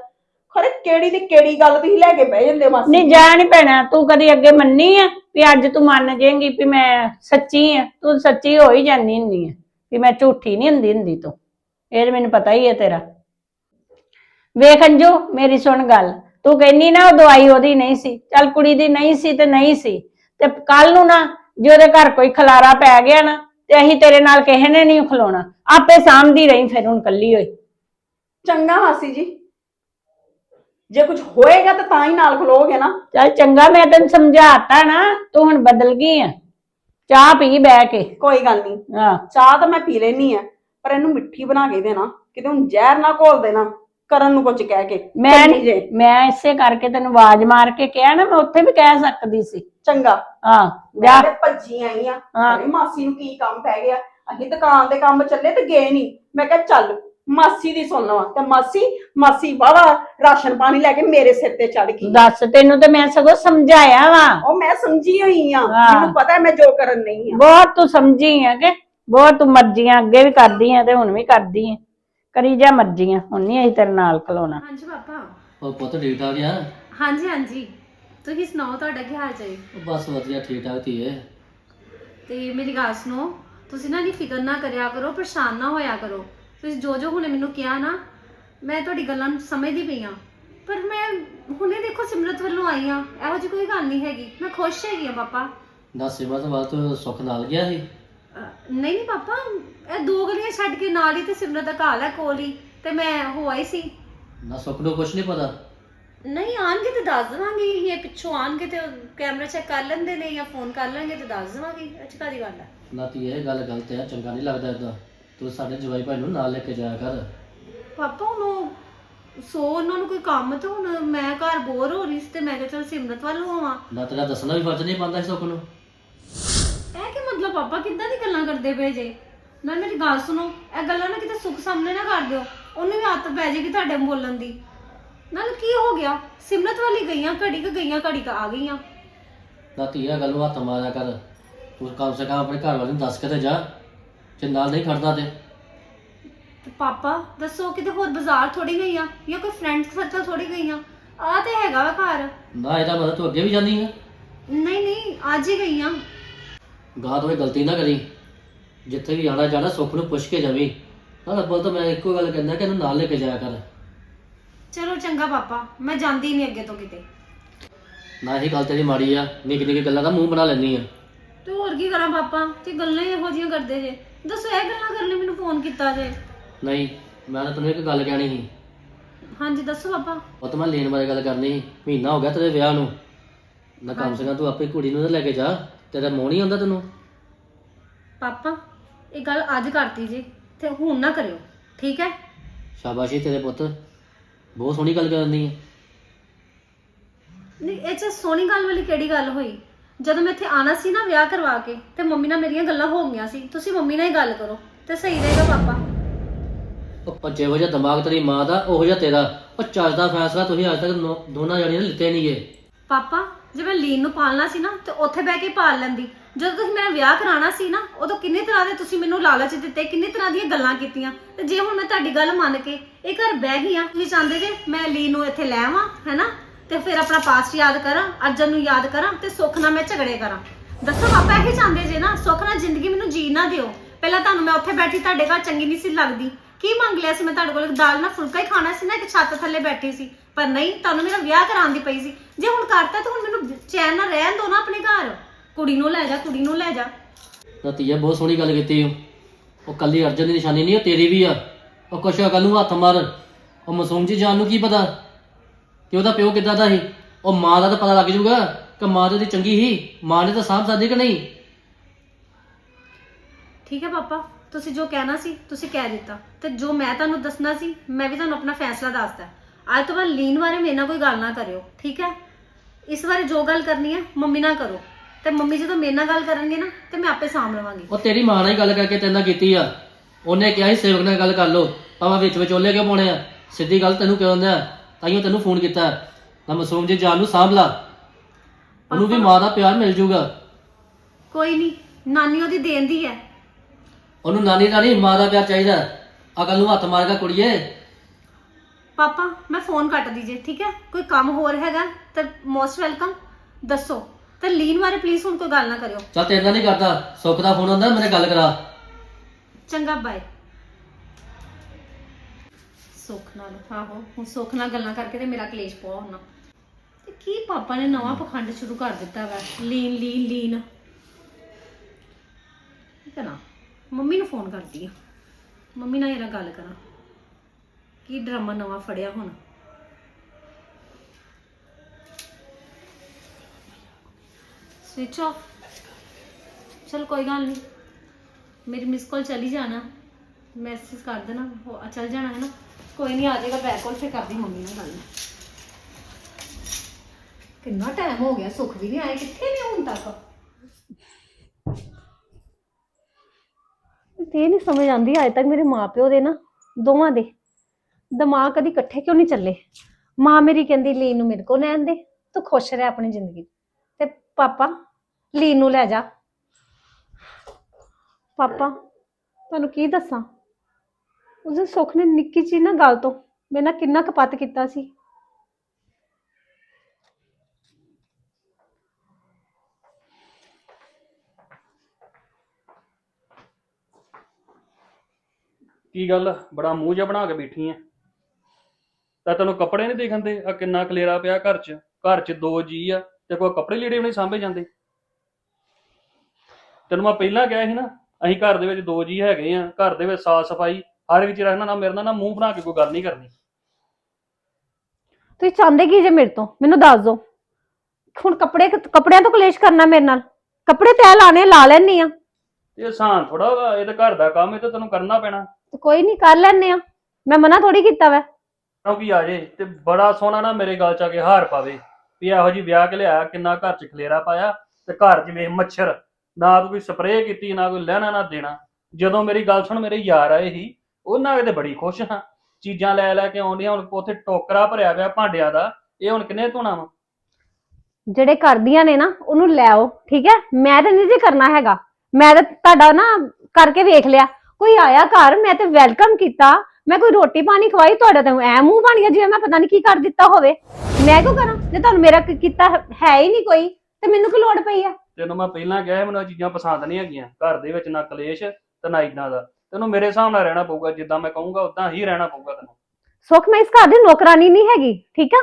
Speaker 2: ਖਰੇ ਕਿਹੜੀ ਦੀ ਕਿਹੜੀ ਗੱਲ ਤੁਸੀਂ ਲੈ ਕੇ ਬਹਿ ਜਾਂਦੇ ਮਾਸੀ?
Speaker 1: ਨਹੀਂ ਜਾ ਨਹੀਂ ਪੈਣਾ, ਤੂੰ ਕਦੀ ਅੱਗੇ ਮੰਨੀ ਆ ਵੀ ਅੱਜ ਤੂੰ ਮੰਨ ਜਾਏਂਗੀ ਵੀ ਮੈਂ ਸੱਚੀ ਆ? ਤੂੰ ਸੱਚੀ ਹੋ ਹੀ ਜਾਂਦੀ ਹੁੰਦੀ ਆ ਵੀ ਮੈਂ ਝੂਠੀ ਨਹੀਂ ਹੁੰਦੀ ਹੁੰਦੀ ਤੂੰ। ਇਹ ਤਾਂ ਮੈਨੂੰ ਪਤਾ ਹੀ ਹੈ ਤੇਰਾ। ਵੇਖ ਅੰਜੂ ਮੇਰੀ ਸੁਣ ਗੱਲ। ਤੂੰ ਕਹਿੰਨੀ ਨਾ ਉਹ ਦਵਾਈ ਉਹਦੀ ਨਹੀਂ ਸੀ। ਚੱਲ ਕੁੜੀ ਦੀ ਨਹੀਂ ਸੀ ਤੇ ਨਹੀਂ ਸੀ। ਤੇ ਕੱਲ ਨੂੰ ਨਾ ਜੇ ਉਹਦੇ ਘਰ ਕੋਈ ਖਲਾਰਾ ਪੈ ਗਿਆ ਨਾ ਤੇ ਅਸੀਂ ਤੇਰੇ ਨਾਲ ਕਿਸੇ ਨੇ ਨਹੀਂ ਖਲੋਣਾ। ਆਪੇ ਸਾਂਭਦੀ ਰਹੀ ਫਿਰ ਹੁਣ ਕੱਲੀ ਹੋਈ।
Speaker 2: ਚੰਗਾ ਮਾਸੀ ਜੀ। ਜੇ ਕੁਝ ਹੋਏਗਾ ਤਾਂ ਤਾਂ ਹੀ ਨਾਲ ਖਲੋਗੇ ਨਾ।
Speaker 1: ਚੱਲ ਚੰਗਾ ਮੈਂ ਤੈਨੂੰ ਸਮਝਾਤਾ ਨਾ ਤੂੰ ਹੁਣ ਬਦਲ ਗਈ ਆ। ਚਾਹ ਪੀ ਬਹਿ ਕੇ।
Speaker 2: ਕੋਈ ਗੱਲ ਨਹੀਂ।
Speaker 1: ਹਾਂ।
Speaker 2: ਚਾਹ ਤਾਂ ਮੈਂ ਪੀ ਲੈਣੀ ਆ ਪਰ ਇਹਨੂੰ ਮਿੱਠੀ ਬਣਾ ਕੇ ਦੇਣਾ। ਕਿਤੇ ਹੁਣ ਜ਼ਹਿਰ ਨਾ ਘੋਲ ਦੇਣਾ। ਕਰਨ ਨੂੰ ਕੁਝ ਕਹਿ ਕੇ।
Speaker 1: ਮੈਂ
Speaker 2: ਚੰਗੀ ਜੇ।
Speaker 1: ਮੈਂ ਇਸੇ ਕਰਕੇ ਤੈਨੂੰ ਆਵਾਜ਼ ਮਾਰ ਕੇ ਕਿਹਾ ਨਾ ਮੈਂ ਉੱਥੇ ਵੀ ਕਹਿ ਸਕਦੀ ਸੀ।
Speaker 2: ਚੰਗਾ।
Speaker 1: ਹਾਂ ਜਾ।
Speaker 2: ਮੈਂ ਤੇ ਭੱਜੀ ਆਈ ਆ।
Speaker 1: ਹਾਂ।
Speaker 2: ਮਾਸੀ ਨੂੰ ਕੀ ਕੰਮ ਪੈ ਗਿਆ? ਅਸੀਂ ਦੁਕਾਨ ਦੇ ਕੰਮ ਚੱਲੇ ਤੇ ਗਏ ਨਹੀਂ। ਮੈਂ ਕਿਹਾ ਚੱਲ ਮਾਸੀ ਦੀ ਸੁਣ ਲਵਾਂ। ਤੇ ਮਾਸੀ ਮਾਸੀ ਵਾਵਾ ਰਾਸ਼ਨ ਪਾਣੀ ਲੈ ਕੇ ਮੇਰੇ ਸਿਰ ਤੇ ਚੜ ਗਈ।
Speaker 1: ਦੱਸ ਤੈਨੂੰ ਤੇ ਮੈਂ ਸਗੋਂ ਸਮਝਾਇਆ ਵਾ।
Speaker 2: ਉਹ ਮੈਂ ਸਮਝੀ ਹੋਈ ਆ।
Speaker 1: ਹਾਂ।
Speaker 2: ਮੈਨੂੰ ਪਤਾ ਹੈ ਮੈਂ ਜੋ ਕਰਨ ਨਹੀਂ ਆ।
Speaker 1: ਬਹੁਤ ਤੂੰ ਸਮਝੀ ਆ ਕਿ? ਬਹੁਤ ਤੂੰ ਮਰਜ਼ੀਆਂ ਅੱਗੇ ਵੀ ਕਰਦੀ ਆ ਤੇ ਹੁਣ ਵੀ ਕਰਦੀ ਆ। ਕਰੀ ਜਾ ਮਰਜ਼ੀਆਂ ਹੁਣ ਨਹੀਂ ਅਸੀਂ ਤੇਰੇ ਨਾਲ ਖਲੋਣਾ।
Speaker 3: ਹਾਂਜੀ ਪਾਪਾ।
Speaker 4: ਉਹ ਪੁੱਤ ਠੀਕ ਠਾਕ ਆ?
Speaker 3: ਹਾਂਜੀ ਹਾਂਜੀ। ਤੁਸੀਂ ਸੁਣਾਓ ਤੁਹਾਡਾ ਕੀ ਹਾਲ ਚਾਲ?
Speaker 4: ਉਹ ਬਸ ਵਧੀਆ ਠੀਕ ਠਾਕ ਧੀਏ।
Speaker 3: ਤੇ ਮੇਰੀ ਗੱਲ ਸੁਣੋ ਤੁਸੀਂ ਨਾ ਦੀ ਫਿਕਰ ਨਾ ਕਰਿਆ ਕਰੋ ਪਰੇਸ਼ਾਨ ਨਾ ਹੋਇਆ ਕਰੋ। ਤੁਸੀਂ ਜੋ ਜੋ ਹੁਣੇ ਮੈਨੂੰ ਕਿਹਾ ਨਾ ਮੈਂ ਤੁਹਾਡੀ ਗੱਲਾਂ ਨੂੰ ਸਮਝਦੀ ਪਈ ਆ ਪਰ ਮੈਂ ਹੁਣੇ ਦੇਖੋ ਸਿਮਰਤ ਵੱਲੋਂ ਆਈ ਆ ਇਹੋ ਜਿਹੀ ਕੋਈ ਗੱਲ ਨਹੀਂ ਹੈਗੀ। ਮੈਂ ਖੁਸ਼ ਹੈਗੀ ਆ ਪਾਪਾ।
Speaker 4: ਦੱਸ ਸਿਮਰਤ ਬਾਤ ਸੁੱਖ ਨਾਲ ਗਿਆ ਸੀ?
Speaker 3: ਨਹੀਂ ਨਹੀਂ ਪਾਪਾ ਇਹ ਦੋ ਗਲੀਆਂ ਛੱਡ ਕੇ ਨਾਲ ਹੀ ਤੇ ਸਿਮਰਤ ਦਾ ਘਰ ਹੈ ਕੋਲ ਹੀ ਤੇ ਮੈਂ ਹੋ ਆਈ ਸੀ।
Speaker 4: ਨਾ ਸੁੱਖ ਨੂੰ ਕੁਛ ਨਹੀਂ ਪਤਾ?
Speaker 3: ਨਹੀਂ ਆਣਗੇ ਤੇ ਦੱਸ ਦੇਵਾਂਗੀ ਇਹ ਪਿੱਛੋਂ ਆਣਗੇ ਤੇ ਕੈਮਰਾ ਚੈੱਕ ਕਰ ਲੈਂਦੇ ਨੇ ਜਾਂ ਫੋਨ ਕਰ ਲੈਣਗੇ ਤੇ ਦੱਸ ਦੇਵਾਂਗੀ ਅੱਛੀ ਕਾਦੀ ਗੱਲ ਹੈ
Speaker 4: ਨਾ ਧੀਏ ਇਹ ਗੱਲ ਗਲਤ ਹੈ ਚੰਗਾ ਨਹੀਂ ਲੱਗਦਾ ਇਦਾਂ ਤੂੰ ਸਾਡੇ ਜਵਾਈ ਭਾਈ ਨੂੰ ਨਾਲ ਲੈ ਕੇ ਜਾਇਆ ਕਰ।
Speaker 3: ਪਾਪਾ ਉਹਨੂੰ ਸੋ ਉਹਨਾਂ ਨੂੰ ਕੋਈ ਕੰਮ ਤੇ ਹੁਣ ਮੈਂ ਘਰ ਬੋਰ ਹੋ ਰਹੀ ਸੀ ਤੇ ਮੈਂ ਕਿਹਾ ਚਲ ਸਿਮਰਤ ਵੱਲ ਆਵਾਂ।
Speaker 4: ਨਾ ਤੇਰਾ ਦੱਸਣਾ ਵੀ ਫਰਜ਼ ਨਹੀਂ ਪਾਉਂਦਾ ਸੀ ਸੁੱਖ ਨੂੰ।
Speaker 3: ਇਹ ਕੀ ਮਤਲਬ ਪਾਪਾ ਕਿੱਦਾਂ ਦੀ ਗੱਲਾਂ ਕਰਦੇ ਪਏ ਜੇ? ਨਾ ਮੇਰੀ ਗੱਲ ਸੁਣੋ ਇਹ ਗੱਲਾਂ ਨਾ ਕਿਤੇ ਸੁੱਖ ਸਾਹਮਣੇ ਨਾ ਕਰ ਦਿਓ। ਉਹਨੂੰ ਵੀ ਆਦਤ ਪੈ ਜਾਏਗੀ ਤੁਹਾਡੇ ਬੋਲਣ ਦੀ। ਨਾਲ ਕੀ ਹੋ ਗਿਆ? ਸਿਮਰਤ ਵਾਲੀ ਗਈਆਂ ਘੜੀ ਕ ਗਈਆਂ ਘੜੀ ਕ ਆ ਗਈਆਂ।
Speaker 4: ਨਾ ਧੀਆ ਗੱਲ ਨੂੰ ਹੱਥ ਮਾਰਿਆ ਕਰ। ਤੂੰ ਕਮ ਸੇ ਕਮ ਆਪਣੇ ਘਰ ਵਾਲੇ ਨੂੰ ਦੱਸ ਕੇ ਤੇ ਜਾ ਜੇ ਨਾਲ ਨਹੀਂ ਖੜਦਾ ਤੇ।
Speaker 3: ਤੇ ਪਾਪਾ ਦੱਸੋ ਕਿਤੇ ਹੋਰ ਬਾਜ਼ਾਰ ਥੋੜੀ ਗਈਆਂ ਜਾਂ ਕੋਈ ਫਰੈਂਡ ਸਰਕਲ ਥੋੜੀ ਗਈਆਂ? ਆ ਤੇ ਹੈਗਾ ਵਾ ਘਰ।
Speaker 4: ਨਾ ਇਹਦਾ ਮਤਲਬ ਤੂੰ ਅੱਗੇ ਵੀ ਜਾਂਦੀ ਹੈ
Speaker 3: ਨਹੀਂ ਨਹੀਂ ਅੱਜ ਹੀ ਗਈਆਂ।
Speaker 4: ਗਾਹ ਤੋਂ ਇਹ ਗਲਤੀ ਨਾ ਕਰੀ। ਜਿੱਥੇ ਵੀ ਆਣਾ ਜਾਣਾ ਸੁੱਖ ਨੂੰ ਪੁੱਛ ਕੇ ਜਾਵੀਂ। ਨਾ ਅੱਬਲ ਤਾਂ ਮੈਂ ਇੱਕੋ ਗੱਲ ਕਹਿੰਦਾ ਕਿ ਇਹਨੂੰ ਨਾਲ ਲੈ ਕੇ ਜਾਇਆ ਕਰ।
Speaker 3: ਚਲੋ ਚੰਗਾ ਪਾਪਾ ਮੈਂ ਜਾਂਦੀ ਨਹੀਂ ਅੱਗੇ ਤੋਂ ਕਿਤੇ।
Speaker 4: ਨਾ ਇਹ ਗੱਲ ਤੇਰੀ ਮਾੜੀ ਆ। ਨਿੱਕੀ ਨਿੱਕੀ ਗੱਲਾਂ ਦਾ ਮੂੰਹ ਬਣਾ ਲੈਂਦੀ ਆ।
Speaker 3: ਤੇ ਹੋਰ ਕੀ ਕਰਾਂ ਪਾਪਾ ਤੇ ਗੱਲਾਂ ਹੀ ਇਹੋ ਜਿਹੀਆਂ ਕਰਦੇ ਜੇ। ਦੱਸੋ ਇਹ ਗੱਲਾਂ ਕਰਨ ਲਈ ਮੈਨੂੰ ਫੋਨ ਕੀਤਾ ਜੇ।
Speaker 4: ਨਹੀਂ ਮੈਂ ਤਾਂ ਤੈਨੂੰ ਇੱਕ ਗੱਲ ਕਹਿਣੀ ਸੀ।
Speaker 3: ਹਾਂਜੀ ਦੱਸੋ ਪਾਪਾ।
Speaker 4: ਉਹ ਤਾਂ ਮੈਂ ਲੈਣ ਬਾਰੇ ਗੱਲ ਕਰਨੀ ਸੀ। ਮਹੀਨਾ ਹੋ ਗਿਆ ਤੇਰੇ ਵਿਆਹ ਨੂੰ। ਨਾ ਕਮ ਸੇ ਕਮ ਤੂੰ ਆਪਣੀ ਕੁੜੀ ਨੂੰ ਤਾਂ ਲੈ ਕੇ ਜਾ। ਤੇਰਾ ਮੋਹ ਨਹੀਂ ਆਉਂਦਾ ਤੈਨੂੰ?
Speaker 3: ਪਾਪਾ ਇਹ ਗੱਲ ਅੱਜ ਕਰਤੀ ਜੀ ਤੇ ਹੁਣ ਨਾ ਕਰਿਓ ਠੀਕ ਹੈ?
Speaker 4: ਸ਼ਾਬਾਸ਼ੀ ਤੇਰੇ ਪੁੱਤ ਬਹੁਤ ਸੋਹਣੀ ਗੱਲ ਕਰਦੀ ਹੈ।
Speaker 3: ਨਹੀਂ ਇਹ ਚ ਸੋਹਣੀ ਗੱਲ ਵਾਲੀ ਕਿਹੜੀ ਗੱਲ ਹੋਈ? ਜਦੋਂ ਮੈਂ ਇੱਥੇ ਆਣਾ ਸੀ ਨਾ ਵਿਆਹ ਕਰਵਾ ਕੇ ਤੇ ਮੰਮੀ ਨਾਲ ਮੇਰੀਆਂ ਗੱਲਾਂ ਹੋ ਗਈਆਂ ਸੀ ਤੁਸੀਂ ਮੰਮੀ ਨਾਲ ਹੀ ਗੱਲ ਕਰੋ ਤੇ ਸਹੀ ਰਹੇਗਾ ਪਾਪਾ।
Speaker 4: ਉਹ ਜਿਹੋ ਜਿਹਾ ਦਿਮਾਗ ਤੇਰੀ ਮਾਂ ਦਾ ਉਹੋ ਜਿਹਾ ਤੇਰਾ ਉਹ ਚੱਜ ਦਾ ਫੈਸਲਾ ਤੁਸੀਂ ਅੱਜ ਤੱਕ ਨੋ- ਦੋਨਾਂ ਜਣੀਆਂ ਨੇ ਲਿੱਤੇ ਨਹੀਂਗੇ।
Speaker 3: ਪਾਪਾ ਜੇ ਮੈਂ ਲੀਨ ਨੂੰ ਪਾਲਣਾ ਸੀ ਨਾ, ਤੇ ਉੱਥੇ ਬਹਿ ਕੇ ਪਾਲ ਲੈਂਦੀ। ਜਦੋਂ ਤੁਸੀਂ ਮੇਰਾ ਵਿਆਹ ਕਰਾਉਣਾ ਸੀ ਨਾ, ਉਦੋਂ ਕਿੰਨੇ ਤਰ੍ਹਾਂ ਦੇ ਤੁਸੀਂ ਮੈਨੂੰ ਲਾਲਚ ਦਿੱਤੇ, ਕਿੰਨੇ ਤਰ੍ਹਾਂ ਦੀਆਂ ਗੱਲਾਂ ਕੀਤੀਆਂ। ਤੇ ਜੇ ਹੁਣ ਮੈਂ ਤੁਹਾਡੀ ਗੱਲ ਮੰਨ ਕੇ ਇਹ ਘਰ ਬਹਿ ਗਈ ਆ, ਤੁਸੀਂ ਚਾਹੁੰਦੇ ਜੇ ਮੈਂ ਲੀਨ ਨੂੰ ਇੱਥੇ ਲੈ ਆਵਾਂ, ਹੈਨਾ? ਤੇ ਫਿਰ ਆਪਣਾ ਪਾਸਟ ਯਾਦ ਕਰਾਂ ਅਰਜਨ ਨੂੰ ਯਾਦ ਕਰਾਂ, ਤੇ ਸੁੱਖ ਨਾਲ ਮੈਂ ਝਗੜੇ ਕਰਾਂ। ਦੱਸੋ ਪਾਪਾ ਇਹ ਚਾਹੁੰਦੇ ਜੇ ਨਾ, ਸੁੱਖ ਨਾਲ ਜ਼ਿੰਦਗੀ ਮੈਨੂੰ ਜੀ ਨਾ ਦਿਓ। ਪਹਿਲਾਂ ਤੁਹਾਨੂੰ ਮੈਂ ਉੱਥੇ ਬੈਠੀ, ਤੁਹਾਡੇ ਘਰ ਚੰਗੀ ਨਹੀਂ ਸੀ ਲੱਗਦੀ। ਕੀ ਮੰਗ ਲਿਆ ਸੀ ਮੈਂ ਤੁਹਾਡੇ ਕੋਲ? ਦਾਲ ਨਾਲ ਫੁਲਕਾ ਹੀ ਖਾਣਾ ਸੀ ਨਾ ਇੱਕ ਛੱਤ ਥੱਲੇ ਬੈਠੀ ਸੀ। ਪਰ ਨਹੀਂ ਤੁਹਾਨੂੰ ਮੇਰਾ ਵਿਆਹ ਕਰਾਉਣ ਦੀ ਪਈ ਸੀ। ਜੇ ਹੁਣ ਕਰਤਾ ਤਾਂ ਹੁਣ ਮੈਨੂੰ ਚੈਨ ਨਾਲ ਰਹਿਣ ਦਿਓ ਨਾ ਆਪਣੇ ਘਰ। ਕੁੜੀ ਨੂੰ ਲੈ ਜਾ ਕੁੜੀ ਨੂੰ ਲੈ ਜਾ।
Speaker 4: ਧੀਆ ਬਹੁਤ ਸੋਹਣੀ ਗੱਲ ਕੀਤੀ ਓ। ਉਹ ਕੱਲੀ ਅਰਜਨ ਦੀ ਨਿਸ਼ਾਨੀ ਨਹੀਂ ਉਹ ਤੇਰੀ ਵੀ ਆ। ਉਹ ਕੁਛ ਅਕਲ ਨੂੰ ਹੱਥ ਮਾਰ। ਉਹ ਮਾਸੂਮ ਜੀ ਜਾਨ ਨੂੰ ਕੀ ਪਤਾ? ਕਿ ਉਹਦਾ ਪਿਓ ਕਿੱਦਾਂ ਦਾ ਸੀ? ਉਹ ਮਾਂ ਦਾ ਤਾਂ ਪਤਾ ਲੱਗ ਜਾਊਗਾ ਕਿ ਮਾਂ ਤੇ ਉਹਦੀ ਚੰਗੀ ਸੀ। ਮਾਂ ਨੇ ਤਾਂ ਸਾਂਭ ਸਕਦੀ ਕਿ ਨਹੀਂ?
Speaker 3: ਠੀਕ ਹੈ ਪਾਪਾ। ਤੁਸੀਂ ਜੋ ਕਹਿਣਾ ਸੀ ਤੁਸੀਂ ਕਹਿ ਦਿੱਤਾ। ਤੇ ਜੋ ਮੈਂ ਤੁਹਾਨੂੰ ਦੱਸਣਾ ਸੀ ਮੈਂ ਵੀ ਤੁਹਾਨੂੰ ਆਪਣਾ ਫੈਸਲਾ ਦੱਸਦਾ। ਅੱਜ ਤੋਂ ਬਾਅਦ ਲੀਨ ਬਾਰੇ ਮੇਰੇ ਨਾਲ ਕੋਈ ਗੱਲ ਨਾ ਕਰਿਓ ਠੀਕ ਹੈ? ਇਸ ਬਾਰੇ ਜੋ ਗੱਲ ਕਰਨੀ ਹੈ ਮੰਮੀ ਨਾਲ ਕਰੋ। ਤੇ ਮੰਮੀ ਜਦੋਂ ਮੇਰੇ ਨਾਲ ਗੱਲ ਕਰਨਗੇ ਨਾ ਤੇ ਮੈਂ ਆਪੇ ਸਾਂਭ ਲਵਾਂਗੀ।
Speaker 4: ਉਹ ਤੇਰੀ ਮਾਂ ਨਾਲ ਹੀ ਗੱਲ ਕਰਕੇ ਤੇਰੇ ਨਾਲ ਕੀਤੀ ਆ। ਉਹਨੇ ਕਿਹਾ ਸੀ ਸੇਵਕ ਨਾਲ ਗੱਲ ਕਰ ਲਓ। ਭਾਵੇਂ ਵਿੱਚ ਵਿਚੋਲੇ ਕਿਉਂ ਪਾਉਣੇ ਆ? ਸਿੱਧੀ ਗੱਲ ਤੈਨੂੰ ਕਿਉਂ ਦਿੰਦਾ? ਤਾਈਓ ਤੈਨੂੰ ਫੋਨ ਕੀਤਾ। ਨਾ ਮਾਸੂਮ ਜੀ ਜਾਨ ਨੂੰ ਸਾਂਭ ਲਾ। ਉਹਨੂੰ ਵੀ ਮਾਂ ਦਾ ਪਿਆਰ ਮਿਲ ਜਾਊਗਾ।
Speaker 3: ਕੋਈ ਨਹੀਂ ਨਾਨੀ ਉਹਦੀ ਦੇਂਦੀ ਹੈ।
Speaker 4: ਉਹਨੂੰ ਨਾਨੀ ਦਾ ਨਹੀਂ ਮਾਂ ਦਾ ਪਿਆਰ ਚਾਹੀਦਾ। ਅਕਲ ਨੂੰ ਹੱਥ ਮਾਰਗਾ ਕੁੜੀਏ।
Speaker 3: ਪਾਪਾ ਮੈਂ ਫੋਨ ਕੱਟ ਦੀਜੇ ਠੀਕ ਹੈ? ਕੋਈ ਕੰਮ ਹੋਰ ਹੈਗਾ ਤਾਂ ਮੋਸਟ ਵੈਲਕਮ ਦੱਸੋ ਤੇ ਲੀਨ ਬਾਰੇ ਪਲੀਜ਼ ਹੁਣ ਕੋਈ ਗੱਲ ਨਾ ਕਰਿਓ।
Speaker 4: ਚੱਲ ਤੇਰੇ ਨਾਲ ਨਹੀਂ ਕਰਦਾ ਸੁੱਖ ਦਾ ਫੋਨ ਆਉਂਦਾ ਮੇਰੇ ਗੱਲ ਕਰਾ।
Speaker 3: ਚੰਗਾ ਬਾਏ ਸੁੱਖ ਨਾਲ ਆਹੋ ਹੁਣ ਸੁੱਖ ਨਾਲ ਗੱਲਾਂ ਕਰਕੇ ਤੇ ਮੇਰਾ ਕਲੇਸ਼ ਤੇ ਕੀ ਪਾਪਾ ਨੇ ਨਵਾਂ ਪਖੰਡ ਸ਼ੁਰੂ ਕਰ ਦਿੱਤਾ ਵਾ? ਲੀਨ ਲੀਨ ਲੀਨ। ਮੰਮੀ ਨੂੰ ਫੋਨ ਕਰਦੀ ਆ। ਮੰਮੀ ਨਾਲ ਇਹਦਾ ਗੱਲ ਕਰਾਂ। ਕੀ ਡਰਾਮਾ ਨਵਾਂ ਫੜਿਆ ਹੁਣ? ਸਵਿਚ ਆਫ ਚਲ ਕੋਈ ਗੱਲ ਨਹੀਂ ਮੇਰੀ ਮਿਸ ਕਾਲ ਚਲੀ ਜਾਣਾ। ਮੈਸੇਜ ਕਰ ਦੇਣਾ। ਉਹ ਆ, ਚੱਲ ਜਾਣਾ ਹੈ ਨਾ। ਕੋਈ ਨਹੀਂ ਆ ਜਾਏਗਾ ਬੈਕ ਕਾਲ ਫੇ ਕਰਦੀ ਮੰਮੀ ਨਾਲ ਗੱਲ। ਕਿੰਨਾ ਟਾਈਮ ਹੋ ਗਿਆ, ਸੁੱਖ ਵੀ ਨਹੀਂ ਆਏ ਕਿੱਥੇ ਨੇ ਹੁਣ ਤੱਕ? ਤੇ ਇਹ ਨਹੀਂ ਸਮਝ ਆਉਂਦੀ ਅਜੇ ਤੱਕ ਮੇਰੇ ਮਾਪਿਓ ਦੇ ਨਾ ਦੋਵਾਂ ਦੇ। ਦਿਮਾਗ ਕਦੀ ਇਕੱਠੇ ਕਿਉਂ ਨਹੀਂ ਚੱਲੇ? ਮਾਂ ਮੇਰੀ ਕਹਿੰਦੀ, ਲੀਨ ਨੂੰ ਮੇਰੇ ਕੋਲ ਲੈਣ ਦੇ, ਤੂੰ ਖੁਸ਼ ਰਹਿ ਆਪਣੀ ਜ਼ਿੰਦਗੀ ਤੇ ਪਾਪਾ, ਲੀਨ ਨੂੰ ਲੈ ਜਾ। ਪਾਪਾ, ਤੁਹਾਨੂੰ ਕੀ ਦੱਸਾਂ? ਉਸ ਦਿਨ ਸੁੱਖ ਨੇ ਨਿੱਕੀ ਜਿਹੀ ਨਾ ਗੱਲ ਤੋਂ ਮੇਰੇ ਨਾਲ ਕਿੰਨਾ ਕਪੱਤ ਕੀਤਾ ਸੀ।
Speaker 5: ਕੀ ਗੱਲ? ਬੜਾ ਮੂੰਹ ਜਿਹਾ ਬਣਾ ਕੇ ਬੈਠੀ ਐ। ਤਾਂ ਤੈਨੂੰ ਕੱਪੜੇ ਨਹੀਂ ਦਿਖਣਦੇ ਆ ਕਿੰਨਾ ਖਲੇਰਾ ਪਿਆ ਘਰ 'ਚ। ਘਰ 'ਚ ਦੋ ਜੀ ਆ ਤੇ ਕੋਈ ਕੱਪੜੇ ਲੀੜੇ ਵੀ ਨਹੀਂ ਸਾਂਭੇ ਜਾਂਦੇ। ਤੈਨੂੰ ਮੈਂ ਪਹਿਲਾਂ ਕਿਹਾ ਸੀ ਨਾ ਅਸੀਂ ਘਰ ਦੇ ਵਿੱਚ ਦੋ ਜੀ ਹੈਗੇ ਆ। ਘਰ ਦੇ ਵਿੱਚ ਸਾਫ਼ ਸਫ਼ਾਈ ਹਰ ਇੱਕ ਚ ਰਹਿਣਾ ਨਾ ਮੇਰੇ ਨਾਲ ਨਾ ਮੂੰਹ ਬਣਾ ਕੇ ਕੋਈ ਗੱਲ ਨਹੀਂ ਕਰਨੀ।
Speaker 3: ਤੁਸੀਂ ਚਾਹੁੰਦੇ ਕੀ ਜੇ ਮੇਰੇ ਤੋਂ? ਮੈਨੂੰ ਦੱਸ ਦਿਓ। ਹੁਣ ਕੱਪੜੇ ਕੱਪੜਿਆਂ ਤੋਂ ਕਲੇਸ਼ ਕਰਨਾ ਮੇਰੇ ਨਾਲ। ਕੱਪੜੇ ਤੈ ਲਾਣੇ ਲਾ ਲੈਣੀ ਆ।
Speaker 5: ਇਹ ਆਸਾਨ ਥੋੜਾ ਵਾ ਇਹ ਤਾਂ ਘਰ ਦਾ ਕੰਮ ਇਹ ਤਾਂ ਤੈਨੂੰ ਕਰਨਾ ਪੈਣਾ।
Speaker 3: ਤੇ ਕੋਈ ਨਹੀਂ ਕਰ ਲੈਣੇ ਆ। ਮੈਂ ਮਨਾ ਥੋੜੀ ਕੀਤਾ ਵੈ।
Speaker 5: ਕਿਉਂਕਿ ਆ ਜੇ? ਤੇ ਬੜਾ ਸੋਹਣਾ ਨਾ ਮੇਰੇ ਗਲ ਚ ਆ ਕੇ ਹਾਰ ਪਾਵੇ। ਵੀ ਇਹੋ ਜੀ ਵਿਆਹ ਕੇ ਲਿਆਇਆ ਕਿੰਨਾ ਘਰ ਚ ਖਲੇਰਾ ਪਾਇਆ ਤੇ ਘਰ ਵੇਖ ਮੱਛਰ। ਨਾ ਕੋਈ ਸਪਰੇਅ ਕੀਤੀ ਨਾ ਕੋਈ ਲੈਣਾ ਨਾ ਦੇਣਾ। ਜਦੋਂ ਮੇਰੀ ਗੱਲ ਸੁਣ ਮੇਰੇ ਯਾਰ ਆਏ ਸੀ ਉਹਨਾਂ ਕਿਤੇ ਬੜੀ ਖੁਸ਼ ਹਾਂ। ਚੀਜ਼ਾਂ ਲੈ ਲੈ ਕੇ ਆਉਂਦੀਆਂ ਹੁਣ ਉੱਥੇ ਟੋਕਰਾ ਭਰਿਆ ਪਿਆ ਭਾਂਡਿਆਂ ਦਾ। ਇਹ ਹੁਣ ਕਿੰਨੇ ਧੋਣਾ ਵਾ?
Speaker 3: ਜਿਹੜੇ ਕਰਦੀਆਂ ਨੇ ਨਾ ਉਹਨੂੰ ਲੈ ਆਓ ਠੀਕ ਹੈ? ਮੈਂ ਤਾਂ ਨਹੀਂ ਜੀ ਕਰਨਾ ਹੈਗਾ। ਮੈਂ ਤਾਂ ਤੁਹਾਡਾ ਨਾ ਕਰਕੇ ਵੇਖ ਲਿਆ। ਕੋਈ ਆਇਆ ਘਰ ਮੈਂ ਤੇ ਵੈਲਕਮ ਕੀਤਾ। ਮੈਂ ਕੋਈ ਰੋਟੀ ਪਾਣੀ ਖਵਾਈ ਤੁਹਾਡਾ ਤਾਂ? ਐ ਮੂੰਹ ਬਣ ਗਿਆ ਜਿਵੇਂ ਮੈਂ ਪਤਾ ਨਹੀਂ ਕੀ ਕਰ ਦਿੱਤਾ ਹੋਵੇ। ਮੈਂ ਕਿਉਂ ਕਰਾਂ? ਜੇ ਤੁਹਾਨੂੰ ਮੇਰਾ ਕੀ ਕੀਤਾ ਹੈ ਹੀ ਨਹੀਂ ਕੋਈ ਤੇ ਮੈਨੂੰ ਕੀ ਲੋੜ ਪਈ ਆ?
Speaker 5: ਤੈਨੂੰ ਮੈਂ ਪਹਿਲਾਂ ਕਿਹਾ ਸੀ, ਮੈਨੂੰ ਇਹ ਚੀਜ਼ਾਂ ਪਸੰਦ ਨਹੀਂ ਹੈਗੀਆਂ। ਘਰ ਦੇ ਵਿੱਚ ਨਾ ਕਲੇਸ਼ ਤੇ ਨਾ ਇਦਾਂ ਦਾ। ਤੈਨੂੰ ਮੇਰੇ ਹਿਸਾਬ ਨਾਲ ਰਹਿਣਾ ਪਊਗਾ ਜਿੱਦਾਂ ਮੈਂ ਕਹੂੰਗਾ ਉਦਾਂ ਹੀ ਰਹਿਣਾ ਪਊਗਾ ਤੈਨੂੰ।
Speaker 3: ਸੁੱਖ ਮੈਂ ਇਸ ਘਰ ਦੀ ਨੌਕਰਾਨੀ ਨਹੀਂ ਹੈਗੀ ਠੀਕ ਆ?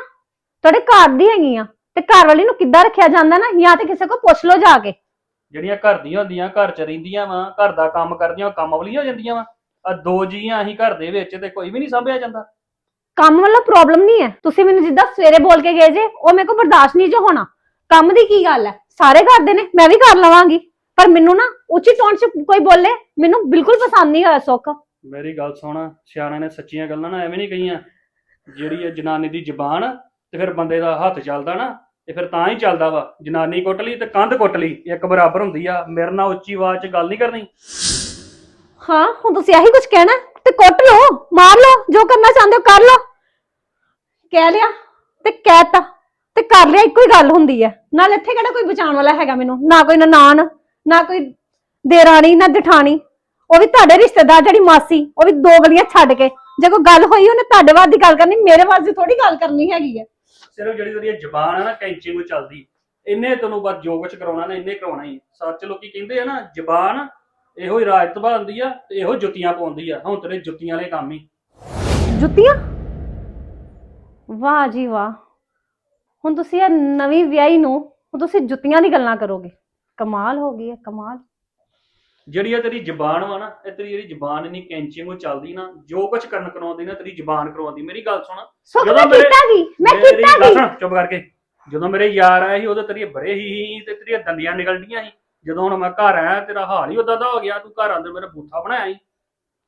Speaker 3: ਤੁਹਾਡੇ ਘਰ ਦੀ ਹੈਗੀ ਆ। ਤੇ ਘਰ ਵਾਲੀ ਨੂੰ ਕਿੱਦਾਂ ਰੱਖਿਆ ਜਾਂਦਾ ਨਾ? ਜਾਂ ਤੇ ਕਿਸੇ ਕੋ ਪੁੱਛ ਲਓ ਜਾ ਕੇ।
Speaker 5: ਜਿਹੜੀਆਂ ਘਰ ਦੀਆਂ ਹੁੰਦੀਆਂ ਘਰ ਚ ਰਹਿੰਦੀਆਂ ਵਾ ਘਰ ਦਾ ਕੰਮ ਕਰਦੀਆਂ ਉਹ ਕੰਮ ਵਾਲੀਆਂ ਹੋ ਜਾਂਦੀਆਂ ਵਾ। ਆ ਦੋ ਜੀਆਂ ਅਸੀਂ ਘਰ ਦੇ ਵਿੱਚ ਤੇ ਕੋਈ ਵੀ ਨਹੀਂ ਸੰਭਿਆ ਜਾਂਦਾ।
Speaker 3: ਕੰਮ ਵਾਲਾ ਪ੍ਰੋਬਲਮ ਨਹੀਂ ਹੈ। ਤੁਸੀਂ ਮੈਨੂੰ ਜਿੱਦਾਂ ਸਵੇਰੇ ਬੋਲ ਕੇ ਗਏ ਜੇ ਉਹ ਮੇਰੇ ਕੋਲ ਬਰਦਾਸ਼ਤ ਨਹੀਂ ਜੋ ਹੋਣਾ। ਕੰਮ ਦੀ ਕੀ ਗੱਲ ਹੈ? ਸਾਰੇ ਕਰਦੇ ਨੇ ਮੈਂ ਵੀ ਕਰ ਲਵਾਂਗੀ। ਪਰ ਮੈਨੂੰ ਨਾ ਉੱਚੀ ਟੋਨ 'ਚ ਕੋਈ ਬੋਲੇ ਮੈਨੂੰ ਬਿਲਕੁਲ ਪਸੰਦ ਨਹੀਂ ਹੋਇਆ ਸੁੱਖ।
Speaker 5: ਮੇਰੀ ਗੱਲ ਸੁਣ ਸਿਆਣਿਆਂ ਨੇ ਸੱਚੀਆਂ ਗੱਲਾਂ ਨਾ ਐਵੇਂ ਨਹੀਂ ਕਹੀਆਂ। ਜਿਹੜੀ ਇਹ ਜਨਾਨੀ ਦੀ ਜ਼ਬਾਨ ਤੇ ਫਿਰ ਬੰਦੇ ਦਾ ਹੱਥ ਚੱਲਦਾ ਨਾ ਤੇ ਫਿਰ ਤਾਂ ਹੀ ਚੱਲਦਾ ਵਾ। ਜਨਾਨੀ ਕੁੱਟ ਲਈ ਤੇ ਕੰਧ ਕੁੱਟ ਲਈ। ਇੱਕ ਬਰਾਬਰ ਹੁੰਦੀ ਆ। ਮੇਰੇ ਨਾਲ ਉੱਚੀ ਆਵਾਜ਼ 'ਚ ਗੱਲ ਨਹੀਂ ਕਰਨੀ।
Speaker 3: ਹਾਂ, ਹੁਣ ਤੁਸੀਂ ਆਹੀ ਕੁਝ ਕਹਿਣਾ? ਤੇ ਕੁੱਟ ਲਓ, ਮਾਰ ਲਓ, ਜੋ ਕਰਨਾ ਚਾਹੁੰਦੇ ਹੋ ਕਰ ਲਓ। ਕਹਿ ਲਿਆ ਤੇ ਕਹਿਤਾ ਤੇ ਕਰ ਲਿਆ, ਇੱਕੋ ਹੀ ਗੱਲ ਹੁੰਦੀ ਹੈ ਨਾਲ ਇੱਥੇ ਕਿਹੜਾ ਕੋਈ ਬਚਾਉਣ ਵਾਲਾ ਹੈਗਾ ਮੈਨੂੰ? ਨਾ ਕੋਈ ਨਨਾਣ, ਨਾ ਕੋਈ ਦੇਰਾਣੀ, ਨਾ ਜਠਾਣੀ। ਉਹ ਵੀ ਤੁਹਾਡੇ ਰਿਸ਼ਤੇਦਾਰ ਜਿਹੜੀ ਮਾਸੀ, ਉਹ ਵੀ ਦੋ ਗਲੀਆਂ ਛੱਡ ਕੇ। ਜੇ ਕੋਈ ਗੱਲ ਹੋਈ, ਉਹਨੇ ਤੁਹਾਡੇ ਬਾਅਦ ਦੀ ਗੱਲ ਕਰਨੀ, ਮੇਰੇ ਵਾਸਤੇ ਥੋੜੀ ਗੱਲ ਕਰਨੀ ਹੈਗੀ ਹੈ
Speaker 5: ਸਿਰਫ ਜਿਹੜੀ ਤੇਰੀ ਜ਼ਬਾਨ ਆ ਨਾ ਕੈਂਚੀ ਨੂੰ ਚੱਲਦੀ। ਇੰਨੇ ਤੈਨੂੰ ਬਸ ਜੋ ਕੁਝ ਕਰਾਉਣਾ ਨਾ, ਇੰਨੇ ਕਰਾਉਣਾ ਹੀ। ਸੱਚ ਲੋਕੀ ਕਹਿੰਦੇ ਆ ਨਾ, ਜ਼ਬਾਨ ਇਹੋ ਹੀ ਰਾਜ ਤਬਾਉਂਦੀ ਆ ਤੇ ਇਹੋ ਜੁੱਤੀਆਂ ਪਾਉਂਦੀ ਆ। ਹੁਣ ਤੇਰੇ ਜੁੱਤੀਆਂ ਵਾਲੇ ਕੰਮ ਹੀ।
Speaker 3: ਜੁੱਤੀਆਂ? ਵਾਹ ਜੀ ਵਾਹ। ਹੁਣ ਤੁਸੀਂ ਇਹ ਨਵੀਂ ਵਿਆਹੀ ਨੂੰ, ਹੁਣ ਤੁਸੀਂ ਜੁੱਤੀਆਂ ਦੀ ਗੱਲਾਂ ਕਰੋਗੇ। ਕਮਾਲ ਹੋ ਗਈ ਹੈ ਕਮਾਲ।
Speaker 5: ਜਿਹੜੀ ਆ ਤੇਰੀ ਜ਼ਬਾਨ ਵਾ ਨਾ ਇਹ ਤੇਰੀ ਜਿਹੜੀ ਜ਼ਬਾਨ ਇੰਨੀ ਕੈਂਚੀ ਨੂੰ ਚੱਲਦੀ ਨਾ ਜੋ ਕੁਝ ਕਰਨ ਕਰਾਉਂਦੀ ਨਾ ਤੇਰੀ ਜ਼ਬਾਨ ਕਰਵਾਉਂਦੀ ਮੇਰੀ ਗੱਲ ਸੁਣ।
Speaker 3: ਸੁੱਖ
Speaker 5: ਜਦੋਂ
Speaker 3: ਮੈਂ ਕੀਤਾ ਕੀ ਮੈਂ
Speaker 5: ਮੇਰੀ
Speaker 3: ਕੀਤਾ
Speaker 5: ਗੱਲ ਸੁਣ, ਚੁੱਪ ਕਰਕੇ। ਜਦੋਂ ਮੇਰੇ ਯਾਰ ਆਏ ਸੀ ਉਦੋਂ ਤੇਰੀ ਬੜੇ ਹੀ ਹੀ ਤੇ ਤੇਰੀਆਂ ਦੰਦੀਆਂ ਨਿਕਲਦੀਆਂ ਸੀ। ਜਦੋਂ ਹੁਣ ਮੈਂ ਘਰ ਆਇਆ ਤੇਰਾ ਹਾਲ ਹੀ ਉਦਾਂ ਦਾ ਹੋ ਗਿਆ ਤੂੰ ਘਰ ਅੰਦਰ ਮੇਰਾ ਬੂਥਾ ਬਣਾਇਆ ਸੀ।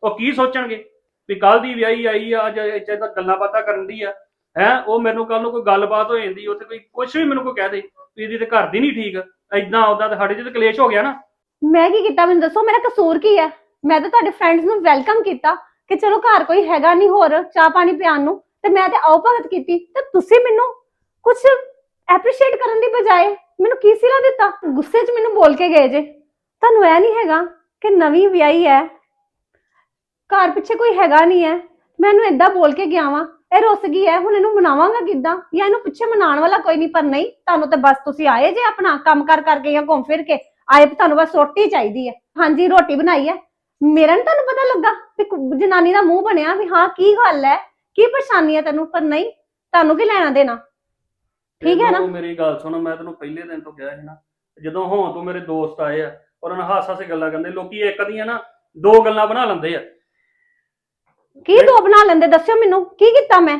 Speaker 5: ਉਹ ਕੀ ਸੋਚਣਗੇ? ਵੀ ਕੱਲ ਦੀ ਵਿਆਹੀ ਆਈ ਆ ਅੱਜ ਇੱਥੇ ਤਾਂ ਗੱਲਾਂ ਬਾਤਾਂ ਕਰਨ ਦੀ ਆ। ਹੈ ਉਹ ਮੈਨੂੰ ਕੱਲ ਨੂੰ ਕੋਈ ਗੱਲਬਾਤ ਹੋ ਜਾਂਦੀ ਉੱਥੇ ਕੋਈ ਕੁਝ ਵੀ ਮੈਨੂੰ ਕੋਈ ਕਹਿ ਦੇ ਵੀ ਇਹਦੀ ਤੇ ਘਰ ਦੀ ਨਹੀਂ ਠੀਕ। ਐਦਾਂ ਉਦਾਂ ਤੇ ਸਾਡੇ ਚ ਤੇ ਕਲੇਸ਼ ਹੋ ਗਿਆ ਨਾ।
Speaker 3: ਮੈਂ ਕੀ ਕੀਤਾ ਮੈਨੂੰ ਦੱਸੋ, ਮੇਰਾ ਕਸੂਰ ਕੀ ਹੈ ਮੈਂ ਤਾਂ ਤੁਹਾਡੇ ਫਰੈਂਡਸ ਨੂੰ ਵੈਲਕਮ ਕੀਤਾ ਕਿ ਚਲੋ ਘਰ ਕੋਈ ਹੈਗਾ ਨਹੀਂ ਹੋਰ, ਚਾਹ ਪਾਣੀ ਪਿਆਉਣ ਨੂੰ, ਤੇ ਮੈਂ ਤੇ ਆਓ ਭਗਤ ਕੀਤੀ, ਤੇ ਤੁਸੀਂ ਮੈਨੂੰ ਕੁਝ ਐਪਰੀਸ਼ੀਏਟ ਕਰਨ ਦੀ ਬਜਾਏ ਮੈਨੂੰ ਕੀ ਸਿਲਾ ਦਿੱਤਾ? ਗੁੱਸੇ 'ਚ ਮੈਨੂੰ ਬੋਲ ਕੇ ਗਏ ਜੇ। ਤੁਹਾਨੂੰ ਇਹ ਨਹੀਂ ਹੈਗਾ ਕਿ ਨਵੀਂ ਵਿਆਹੀ ਹੈ, ਘਰ ਪਿੱਛੇ ਕੋਈ ਹੈਗਾ ਨਹੀਂ ਹੈ। ਮੈਨੂੰ ਏਦਾਂ ਬੋਲ ਕੇ ਗਿਆ ਵਾਂ, ਇਹ ਰੁੱਸ ਗਈ ਹੈ, ਹੁਣ ਇਹਨੂੰ ਮਨਾਵਾਂਗਾ ਕਿੱਦਾਂ? ਜਾਂ ਇਹਨੂੰ ਪਿੱਛੇ ਮਨਾਉਣ ਵਾਲਾ ਕੋਈ ਨਹੀਂ ਪਰ ਨਹੀਂ, ਤੁਹਾਨੂੰ ਤੇ ਬਸ ਤੁਸੀਂ ਆਏ ਜੇ ਆਪਣਾ ਕੰਮ ਕਰ ਕਰਕੇ ਜਾਂ ਘੁੰਮ ਫਿਰ ਕੇ ਆਏ ਤੇ ਤੁਹਾਨੂੰ ਬਸ ਰੋਟੀ ਚਾਹੀਦੀ ਹੈ ਹਾਂਜੀ ਰੋਟੀ ਬਣਾਈ ਹੈ ਮੇਰਾ ਨੀ ਤੁਹਾਨੂੰ ਪਤਾ ਲੱਗਾ ਵੀ ਕੁ- ਜਨਾਨੀ ਦਾ ਮੂੰਹ ਬਣਿਆ ਵੀ ਹਾਂ ਕੀ ਗੱਲ ਹੈ ਕੀ ਪਰੇਸ਼ਾਨੀ ਹੈ ਤੈਨੂੰ? ਪਰ ਨਹੀਂ ਤੁਹਾਨੂੰ ਕੀ ਲੈਣਾ ਦੇਣਾ? ਠੀਕ ਹੈ ਨਾ?
Speaker 5: ਤੈਨੂੰ ਮੇਰੀ ਗੱਲ ਸੁਣ ਮੈਂ ਤੈਨੂੰ ਪਹਿਲੇ ਦਿਨ ਤੋਂ ਕਿਹਾ ਸੀ ਨਾ ਜਦੋਂ ਹੋਂ ਤੋਂ ਮੇਰੇ ਦੋਸਤ ਆਏ ਆ ਉਹਨਾਂ ਨਾਲ ਹਾਸਾ ਸੇ ਗੱਲਾਂ ਕਰਦੇ ਲੋਕੀ ਇੱਕ ਦੀਆਂ ਨਾ ਦੋ ਗੱਲਾਂ ਬਣਾ ਲੈਂਦੇ ਆ।
Speaker 3: ਕੀ ਦੋ ਬਣਾ ਲੈਂਦੇ? ਦੱਸਿਓ ਮੈਨੂੰ ਕੀ ਕੀਤਾ ਮੈਂ?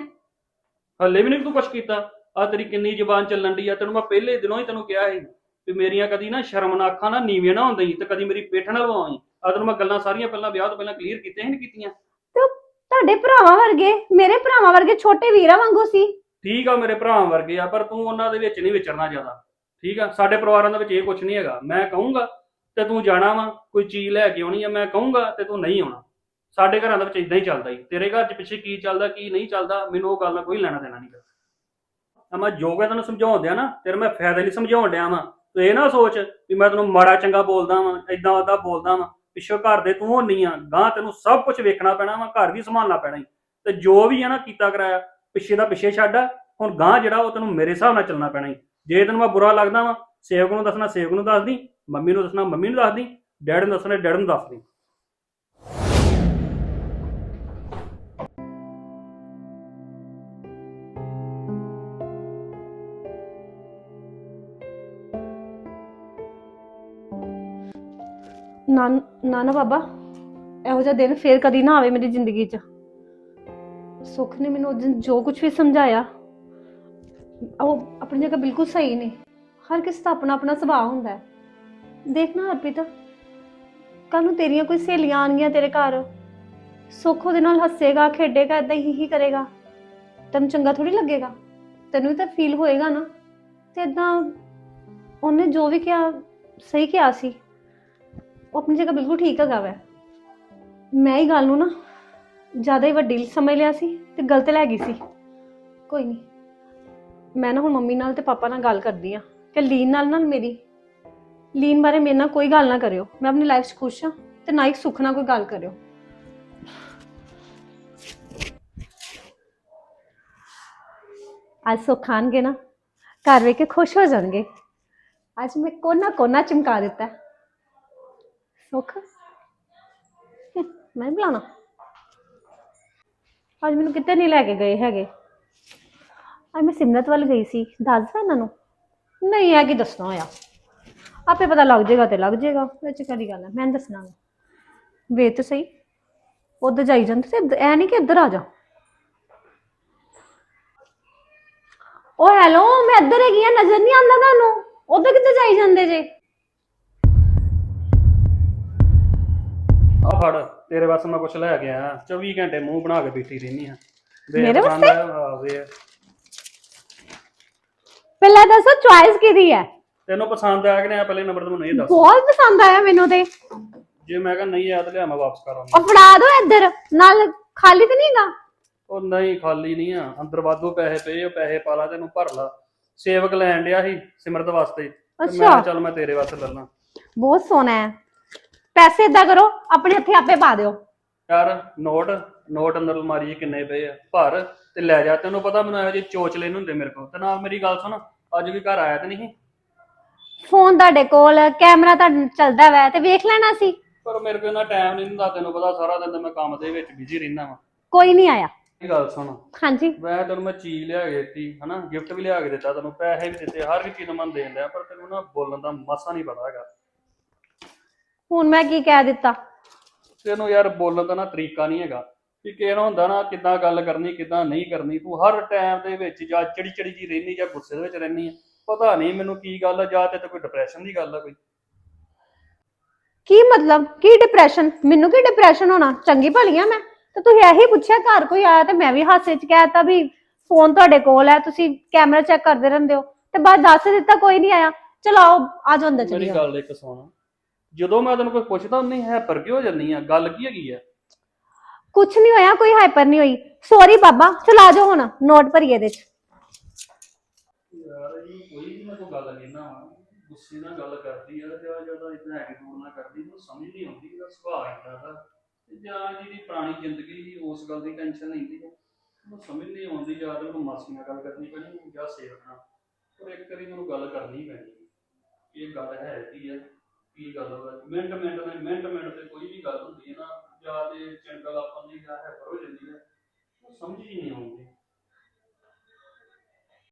Speaker 5: ਹੱਲੇ ਵੀ ਨਹੀਂ ਤੂੰ ਕੁਛ ਕੀਤਾ। ਆ ਤੇਰੀ ਕਿੰਨੀ ਜ਼ਬਾਨ ਚੱਲਣ ਦੀ ਆ ਤੈਨੂੰ ਮੈਂ ਪਹਿਲੇ ਦਿਨੋਂ ਹੀ ਤੈਨੂੰ ਕਿਹਾ ਸੀ। ਵੀ ਮੇਰੀਆਂ ਕਦੀ ਨਾ ਸ਼ਰਮ ਅੱਖਾਂ ਨਾ ਨੀਵੀਆਂ ਨਾ ਹੁੰਦੀ ਤੇ ਕਦੀ ਮੇਰੀ ਪਿੱਠ ਨਾਲ ਲਵਾਈ ਆ ਤੈਨੂੰ ਮੈਂ ਗੱਲਾਂ ਸਾਰੀਆਂ ਪਹਿਲਾਂ ਵਿਆਹ ਤੋਂ ਪਹਿਲਾਂ ਕਲੀਅਰ ਕੀਤੀਆਂ ਹੀ ਨਹੀਂ ਕੀਤੀਆਂ।
Speaker 3: ਤੁਹਾਡੇ ਭਰਾਵਾਂ ਵਰਗੇ ਮੇਰੇ ਭਰਾਵਾਂ ਵਰਗੇ ਛੋਟੇ ਵੀਰਾਂ ਵਾਂਗੂ ਸੀ।
Speaker 5: ਠੀਕ ਆ ਮੇਰੇ ਭਰਾਵਾਂ ਵਰਗੇ ਆ ਪਰ ਤੂੰ ਉਹਨਾਂ ਦੇ ਵਿੱਚ ਨਹੀਂ ਵਿਚਰਨਾ ਜ਼ਿਆਦਾ। ਠੀਕ ਆ ਸਾਡੇ ਪਰਿਵਾਰਾਂ ਦੇ ਵਿੱਚ ਇਹ ਕੁਝ ਨਹੀਂ ਹੈਗਾ। ਮੈਂ ਕਹੂੰਗਾ ਤੇ ਤੂੰ ਜਾਣਾ ਵਾ ਕੋਈ ਚੀਜ਼ ਲੈ ਕੇ ਆਉਣੀ ਆ ਮੈਂ ਕਹੂੰਗਾ ਤੇ ਤੂੰ ਨਹੀਂ ਆਉਣਾ। ਸਾਡੇ ਘਰਾਂ ਦੇ ਵਿੱਚ ਇਦਾਂ ਹੀ ਚੱਲਦਾ ਹੀ ਤੇਰੇ ਘਰ 'ਚ ਪਿੱਛੇ ਕੀ ਚੱਲਦਾ ਕੀ ਨਹੀਂ ਚੱਲਦਾ ਮੈਨੂੰ ਉਹ ਗੱਲ ਨਾਲ ਕੋਈ ਲੈਣਾ ਦੇਣਾ ਨਹੀਂ ਆ ਮੈਂ ਜੋ ਮੈਂ ਤੈਨੂੰ ਸਮਝਾਉਣ ਦਿਆ ਨਾ ਤੇਰੇ ਮੈਂ ਫਾਇਦਾ ਨਹੀਂ ਸਮਝਾਉਣ ਡਿਆ ਵਾਂ। ਤੂੰ ਇਹ ਨਾ ਸੋਚ ਵੀ ਮੈਂ ਤੈਨੂੰ ਮਾੜਾ ਚੰਗਾ ਬੋਲਦਾ ਵਾਂ ਇਦਾਂ ਉਦਾਂ ਬੋਲਦਾ ਵਾਂ। ਪਿੱਛੋਂ ਘਰ ਦੇ ਤੂੰ ਹੋਣੀ ਆ ਗਾਂ ਤੈਨੂੰ ਸਭ ਕੁਝ ਵੇਖਣਾ ਪੈਣਾ ਵਾ, ਘਰ ਵੀ ਸੰਭਾਲਣਾ ਪੈਣਾ ਈ। ਤੇ ਜੋ ਵੀ ਆ ਨਾ ਕੀਤਾ ਕਰਾਇਆ, ਪਿੱਛੇ ਦਾ ਪਿੱਛੇ ਛੱਡ ਆ। ਹੁਣ ਗਾਂ ਜਿਹੜਾ ਉਹ ਤੈਨੂੰ ਮੇਰੇ ਹਿਸਾਬ ਨਾਲ ਚੱਲਣਾ ਪੈਣਾ ਈ। ਜੇ ਤੈਨੂੰ ਮੈਂ ਬੁਰਾ ਲੱਗਦਾ ਵਾਂ, ਸੇਵਕ ਨੂੰ ਦੱਸਣਾ, ਸੇਵਕ ਨੂੰ ਦੱਸਦੀ, ਮੰਮੀ ਨੂੰ ਦੱਸਣਾ, ਮੰਮੀ ਨੂੰ ਦੱਸਦੀ, ਡੈਡ ਨੂੰ ਦੱਸਣਾ, ਡੈਡ ਨੂੰ ਦੱਸਦੀ।
Speaker 3: ਨਾ ਨਾ ਨਾ ਬਾਬਾ, ਇਹੋ ਜਿਹਾ ਦਿਨ ਫੇਰ ਕਦੀ ਨਾ ਆਵੇ ਮੇਰੀ ਜ਼ਿੰਦਗੀ 'ਚ। ਸੁੱਖ ਨੇ ਮੈਨੂੰ ਉਸ ਦਿਨ ਜੋ ਕੁਝ ਵੀ ਸਮਝਾਇਆ, ਉਹ ਆਪਣੀ ਜਗ੍ਹਾ ਬਿਲਕੁਲ ਸਹੀ ਨੇ ਹਰ ਕਿਸੇ ਦਾ ਆਪਣਾ ਆਪਣਾ ਸੁਭਾਅ ਹੁੰਦਾ ਹੈ। ਦੇਖਣਾ ਅਰਪਿਤਾ ਕੱਲ ਨੂੰ ਤੇਰੀਆਂ ਕੋਈ ਸਹੇਲੀਆਂ ਆਣਗੀਆਂ ਤੇਰੇ ਘਰ। ਸੁੱਖ ਉਹਦੇ ਨਾਲ ਹੱਸੇਗਾ, ਖੇਡੇਗਾ ਇਦਾਂ ਹੀ ਹੀ ਕਰੇਗਾ। ਤੈਨੂੰ ਚੰਗਾ ਥੋੜੀ ਲੱਗੇਗਾ। ਤੈਨੂੰ ਵੀ ਤਾਂ ਫੀਲ ਹੋਏਗਾ ਨਾ। ਤੇ ਇਦਾਂ ਉਹਨੇ ਜੋ ਵੀ ਕਿਹਾ, ਸਹੀ ਕਿਹਾ ਸੀ। ਉਹ ਆਪਣੀ ਜਗ੍ਹਾ ਬਿਲਕੁਲ ਠੀਕ ਹੈਗਾ ਵੈ। ਮੈਂ ਹੀ ਗੱਲ ਨੂੰ ਨਾ ਜ਼ਿਆਦਾ ਹੀ ਵੱਡੀ ਸਮਝ ਲਿਆ ਸੀ ਤੇ ਗਲਤ ਲੈ ਗਈ ਸੀ। ਕੋਈ ਨਹੀਂ ਮੈਂ ਨਾ ਹੁਣ ਮੰਮੀ ਨਾਲ ਤੇ ਪਾਪਾ ਨਾਲ ਗੱਲ ਕਰਦੀ ਆ ਕਿ ਲੀਨ ਨਾਲ ਨਾਲ ਮੇਰੀ, ਲੀਨ ਬਾਰੇ ਮੇਰੇ ਨਾਲ ਕੋਈ ਗੱਲ ਨਾ ਕਰਿਓ। ਮੈਂ ਆਪਣੀ ਲਾਈਫ 'ਚ ਖੁਸ਼ ਹਾਂ ਤੇ ਨਾ ਹੀ ਸੁੱਖ ਨਾਲ ਕੋਈ ਗੱਲ ਕਰਿਓ। ਅੱਜ ਸੁੱਖ ਆਣਗੇ ਨਾ, ਘਰ ਵੇਖ ਕੇ ਖੁਸ਼ ਹੋ ਜਾਣਗੇ। ਅੱਜ ਮੈਂ ਕੋਨਾ ਕੋਨਾ ਚਮਕਾ ਦਿੱਤਾ। ਸੁੱਖ। ਮੈਂ ਬੁਲਾਣਾ ਅੱਜ ਮੈਨੂੰ ਕਿਤੇ ਨਹੀਂ ਲੈ ਕੇ ਗਏ ਹੈਗੇ। ਅੱਜ ਮੈਂ ਸਿਮਰਤ ਵੱਲ ਗਈ ਸੀ। ਦੱਸਦਾ ਇਹਨਾਂ ਨੂੰ? ਨਹੀਂ ਹੈ ਕਿ ਦੱਸਣਾ ਹੋਇਆ? ਆਪੇ ਪਤਾ ਲੱਗ ਜਾਏਗਾ ਤੇ ਲੱਗ ਜਾਏਗਾ। ਵਿੱਚ ਕਦੀ ਗੱਲ ਹੈ? ਮੈਂ ਨੀ ਦੱਸਣਾ। ਵੇ ਤੇ ਸਹੀ। ਉਧਰ ਜਾਈ ਜਾਂਦੇ ਤੇ ਇੱਧ- ਐ ਨਹੀਂ ਕਿ ਇੱਧਰ ਆ ਜਾ। ਓ ਹੈਲੋ, ਮੈਂ ਇੱਧਰ ਹੈਗੀ ਆ। ਨਜ਼ਰ ਨਹੀਂ ਆਉਂਦਾ ਤੁਹਾਨੂੰ? ਉਧਰ ਕਿੱਥੇ ਜਾਈ ਜਾਂਦੇ ਜੇ?
Speaker 5: ਫੜ ਤੇਰੇ ਵਾਸਤੇ ਮੈਂ ਕੁਛ ਲੈ ਗਿਆ 24 ਘੰਟੇ ਮੂੰਹ ਬਣਾ ਕੇ ਬੈਠੀ ਰਹਿਨੀ ਆ
Speaker 3: ਮੇਰੇ ਵਾਸਤੇ? ਪਹਿਲਾਂ ਦੱਸੋ ਚੁਆਇਸ ਕਿਹਦੀ ਹੈ?
Speaker 5: ਤੈਨੂੰ ਪਸੰਦ ਆਇਆ ਕਿ ਨਹੀਂ ਆਇਆ? ਪਹਿਲੇ ਨੰਬਰ ਤੇ ਮੈਨੂੰ ਇਹ ਦੱਸ।
Speaker 3: ਬਹੁਤ ਪਸੰਦ ਆਇਆ ਮੈਨੂੰ ਤੇ।
Speaker 5: ਜੇ ਮੈਂ ਕਿਹਾ ਨਹੀਂ ਆਇਆ ਤਾਂ ਲਿਆ ਮੈਂ ਵਾਪਸ ਕਰ ਆਉਂਗਾ
Speaker 3: ਉਹ ਫੜਾ ਦੋ ਇੱਧਰ। ਨਾਲ ਖਾਲੀ ਤੇ ਨਹੀਂਗਾ
Speaker 5: ਉਹ ਨਹੀਂ ਖਾਲੀ ਨਹੀਂ ਆ। ਅੰਦਰ ਵਾਧੂ ਪੈਸੇ ਪਏ ਉਹ ਪੈਸੇ ਪਾ ਲਾ ਤੈਨੂੰ ਭਰ ਲਾ। ਸੇਵਕ ਲੈਣ ਡਿਆ ਸੀ ਸਿਮਰਤ ਵਾਸਤੇ। ਤੇ ਮੈਂ
Speaker 3: ਅੱਛਾ।
Speaker 5: ਕਿਹਾ ਚੱਲ ਮੈਂ ਤੇਰੇ ਵਾਸਤੇ ਲੈ ਲਾਂ।
Speaker 3: ਬਹੁਤ ਸੋਹਣਾ ਹੈ। ਪੈਸੇ ਏਦਾਂ ਕਰੋ ਆਪਣੇ ਹੱਥੇ ਆਪੇ ਪਾ ਦਿਓ।
Speaker 5: ਯਾਰ ਨੋਟ ਨੋਟ ਅੰਦਰ ਅਲਮਾਰੀ 'ਚ ਕਿੰਨੇ ਪਏ ਆ? ਭਰ ਤੇ ਲੈ ਜਾ ਤੈਨੂੰ ਪਤਾ ਮੈਨੂੰ ਇਹੋ ਜਿਹੇ ਚੋਚਲੇ ਨੂੰ ਹੁੰਦੇ ਮੇਰੇ ਕੋਲ। ਤੇ ਨਾਲ ਮੇਰੀ ਗੱਲ ਸੁਣ ਅੱਜ ਵੀ ਘਰ ਆਇਆ ਤੇ ਨਹੀਂ?
Speaker 3: ਫੋਨ ਤੁਹਾਡੇ ਕੋਲ ਕੈਮਰਾ ਤੁਹਾਡਾ ਚੱਲਦਾ ਵੈ ਤੇ ਵੇਖ ਲੈਣਾ ਸੀ।
Speaker 5: ਪਰ ਮੇਰੇ ਕੋਲ ਇੰਨਾ ਟਾਈਮ ਨਹੀਂ ਹੁੰਦਾ ਤੈਨੂੰ ਪਤਾ ਸਾਰਾ ਦਿਨ ਤਾਂ ਮੈਂ ਕੰਮ ਦੇ ਵਿੱਚ ਬਿਜ਼ੀ ਰਹਿੰਦਾ ਵਾਂ।
Speaker 3: ਕੋਈ ਨਹੀਂ ਆਇਆ।
Speaker 5: ਇਹ ਗੱਲ ਸੁਣ।
Speaker 3: ਹਾਂਜੀ।
Speaker 5: ਮੈਂ ਤੈਨੂੰ ਮੈਂ ਚੀਜ਼ ਲਿਆ ਕੇ ਦਿੱਤੀ ਹਨਾ? ਗਿਫਟ ਵੀ ਲਿਆ ਕੇ ਦਿੱਤਾ ਤੈਨੂੰ ਪੈਸੇ ਵੀ ਦਿੱਤੇ ਹਰ ਇੱਕ ਚੀਜ਼ ਮੈਂ ਦੇਣ ਦਿਆ ਪਰ ਤੈਨੂੰ ਨਾ ਬੋਲਣ ਦਾ ਮਸਾ ਨਹੀਂ ਪਤਾ ਹੈਗਾ।
Speaker 3: ਹੁਣ ਮੈਂ ਕੀ ਕਹਿ ਦਿੱਤਾ?
Speaker 5: ਤੈਨੂੰ ਯਾਰ ਬੋਲਣ ਦਾ ਨਾ ਤਰੀਕਾ ਨਹੀਂ ਹੈਗਾ। ਕਿ ਕਿਹੜਾ ਹੁੰਦਾ ਨਾ ਕਿੱਦਾਂ ਗੱਲ ਕਰਨੀ ਕਿੱਦਾਂ ਨਹੀਂ ਕਰਨੀ ਤੂੰ ਹਰ ਟਾਈਮ ਦੇ ਵਿੱਚ ਜਾਂ ਚੜੀ ਚੜੀ ਜੀ ਰਹਿਨੀ ਜਾਂ ਗੁੱਸੇ ਦੇ ਵਿੱਚ ਰਹਿਨੀ ਆ ਪਤਾ ਨਹੀਂ ਮੈਨੂੰ ਕੀ ਗੱਲ ਆ ਜਾਂ ਤੇ ਕੋਈ ਡਿਪਰੈਸ਼ਨ ਦੀ ਗੱਲ ਆ ਕੋਈ।
Speaker 3: ਕੀ ਮਤਲਬ? ਕੀ ਡਿਪਰੈਸ਼ਨ ਮੈਨੂੰ ਕੀ ਡਿਪਰੈਸ਼ਨ ਹੋਣਾ? ਚੰਗੀ ਭਲੀ ਆ ਮੈਂ? ਤੇ ਤੁਸੀਂ ਇਹੀ ਪੁੱਛਿਆ ਘਰ ਕੋਈ ਆਇਆ ਤੇ ਮੈਂ ਵੀ ਹਾਸੇ 'ਚ ਕਹਿਤਾ ਵੀ ਫੋਨ ਤੁਹਾਡੇ ਕੋਲ ਹੈ ਤੁਸੀਂ ਕੈਮਰਾ ਚੈੱਕ ਕਰਦੇ ਰਹਿੰਦੇ ਹੋ। ਤੇ ਬਾਅਦ ਦੱਸ ਦਿੱਤਾ ਕੋਈ ਨਹੀਂ ਆਇਆ। ਚਲੋ ਆਓ ਆ ਜਾਓ ਅੰਦਰ
Speaker 5: ਮੇਰੀ
Speaker 3: ਚਲੀਏ
Speaker 5: ਗੱਲ ਇੱਕ ਸੁਣ। ਜਦੋਂ ਮੈਂ ਤੈਨੂੰ ਕੋਈ ਪੁੱਛਦਾ ਨਹੀਂ ਹੈ ਪਰ ਕਿਉਂ ਜੰਨੀ ਆ? ਗੱਲ ਕੀ ਹੈਗੀ ਆ?
Speaker 3: ਕੁਝ ਨਹੀਂ ਹੋਇਆ ਕੋਈ ਹਾਈਪਰ ਨਹੀਂ ਹੋਈ। ਸੌਰੀ ਬਾਬਾ ਚਲ ਆ ਜਾਓ ਹੁਣ ਨੋਟ ਭਰੀਏ ਇਹਦੇ 'ਚ।
Speaker 5: ਯਾਰ ਇਹ ਕੋਈ ਵੀ ਮੈਂ ਕੋਈ ਗੱਲ ਨਹੀਂ ਨਾ। ਗੁੱਸੇ ਨਾਲ ਗੱਲ ਕਰਦੀ ਆ ਜਾਂ ਜ਼ਿਆਦਾ ਇਤਨਾ ਐਟੀਟਿਊਡ ਨਾਲ ਕਰਦੀ ਨੂੰ ਸਮਝ ਨਹੀਂ ਆਉਂਦੀ ਕਿ ਇਹਦਾ ਸੁਭਾਅ ਇਦਾਂ ਦਾ। ਤੇ ਜਾਂ ਜਿਹਦੀ ਪੁਰਾਣੀ ਜ਼ਿੰਦਗੀ ਸੀ ਉਸ ਗੱਲ ਦੀ ਟੈਨਸ਼ਨ ਲੈਂਦੀ ਹੈ ਮੈਨੂੰ ਸਮਝ ਨਹੀਂ ਆਉਂਦੀ ਜਾਂ ਤਾਂ ਮੈਨੂੰ ਮਾਸੀ ਨਾਲ ਗੱਲ ਕਰਨੀ ਪੈਣੀ ਜਾਂ ਸੇਵਕ ਨਾਲ। ਪਰ ਇੱਕ ਵਾਰੀ ਮੈਨੂੰ ਗੱਲ ਕਰਨੀ ਪੈਣੀ ਇਹ ਗੱਲ ਹੈ ਕੀ ਹੈ ਕੀ ਗੱਲ ਹੋਵੇ? ਮਿੰਟ ਮਿੰਟ ਨੇ ਮਿੰਟ ਮਿੰਟ ਤੇ ਕੋਈ ਵੀ ਗੱਲ ਹੁੰਦੀ ਹੈ ਨਾ, ਜਾਂ ਤੇ ਚੰਗਲ ਆਪਾਂ ਦੀ ਜਾਂ ਹੈ ਹੋ ਜਾਂਦੀ ਹੈ। ਉਹ ਸਮਝ ਹੀ ਨਹੀਂ ਆਉਂਦੀ।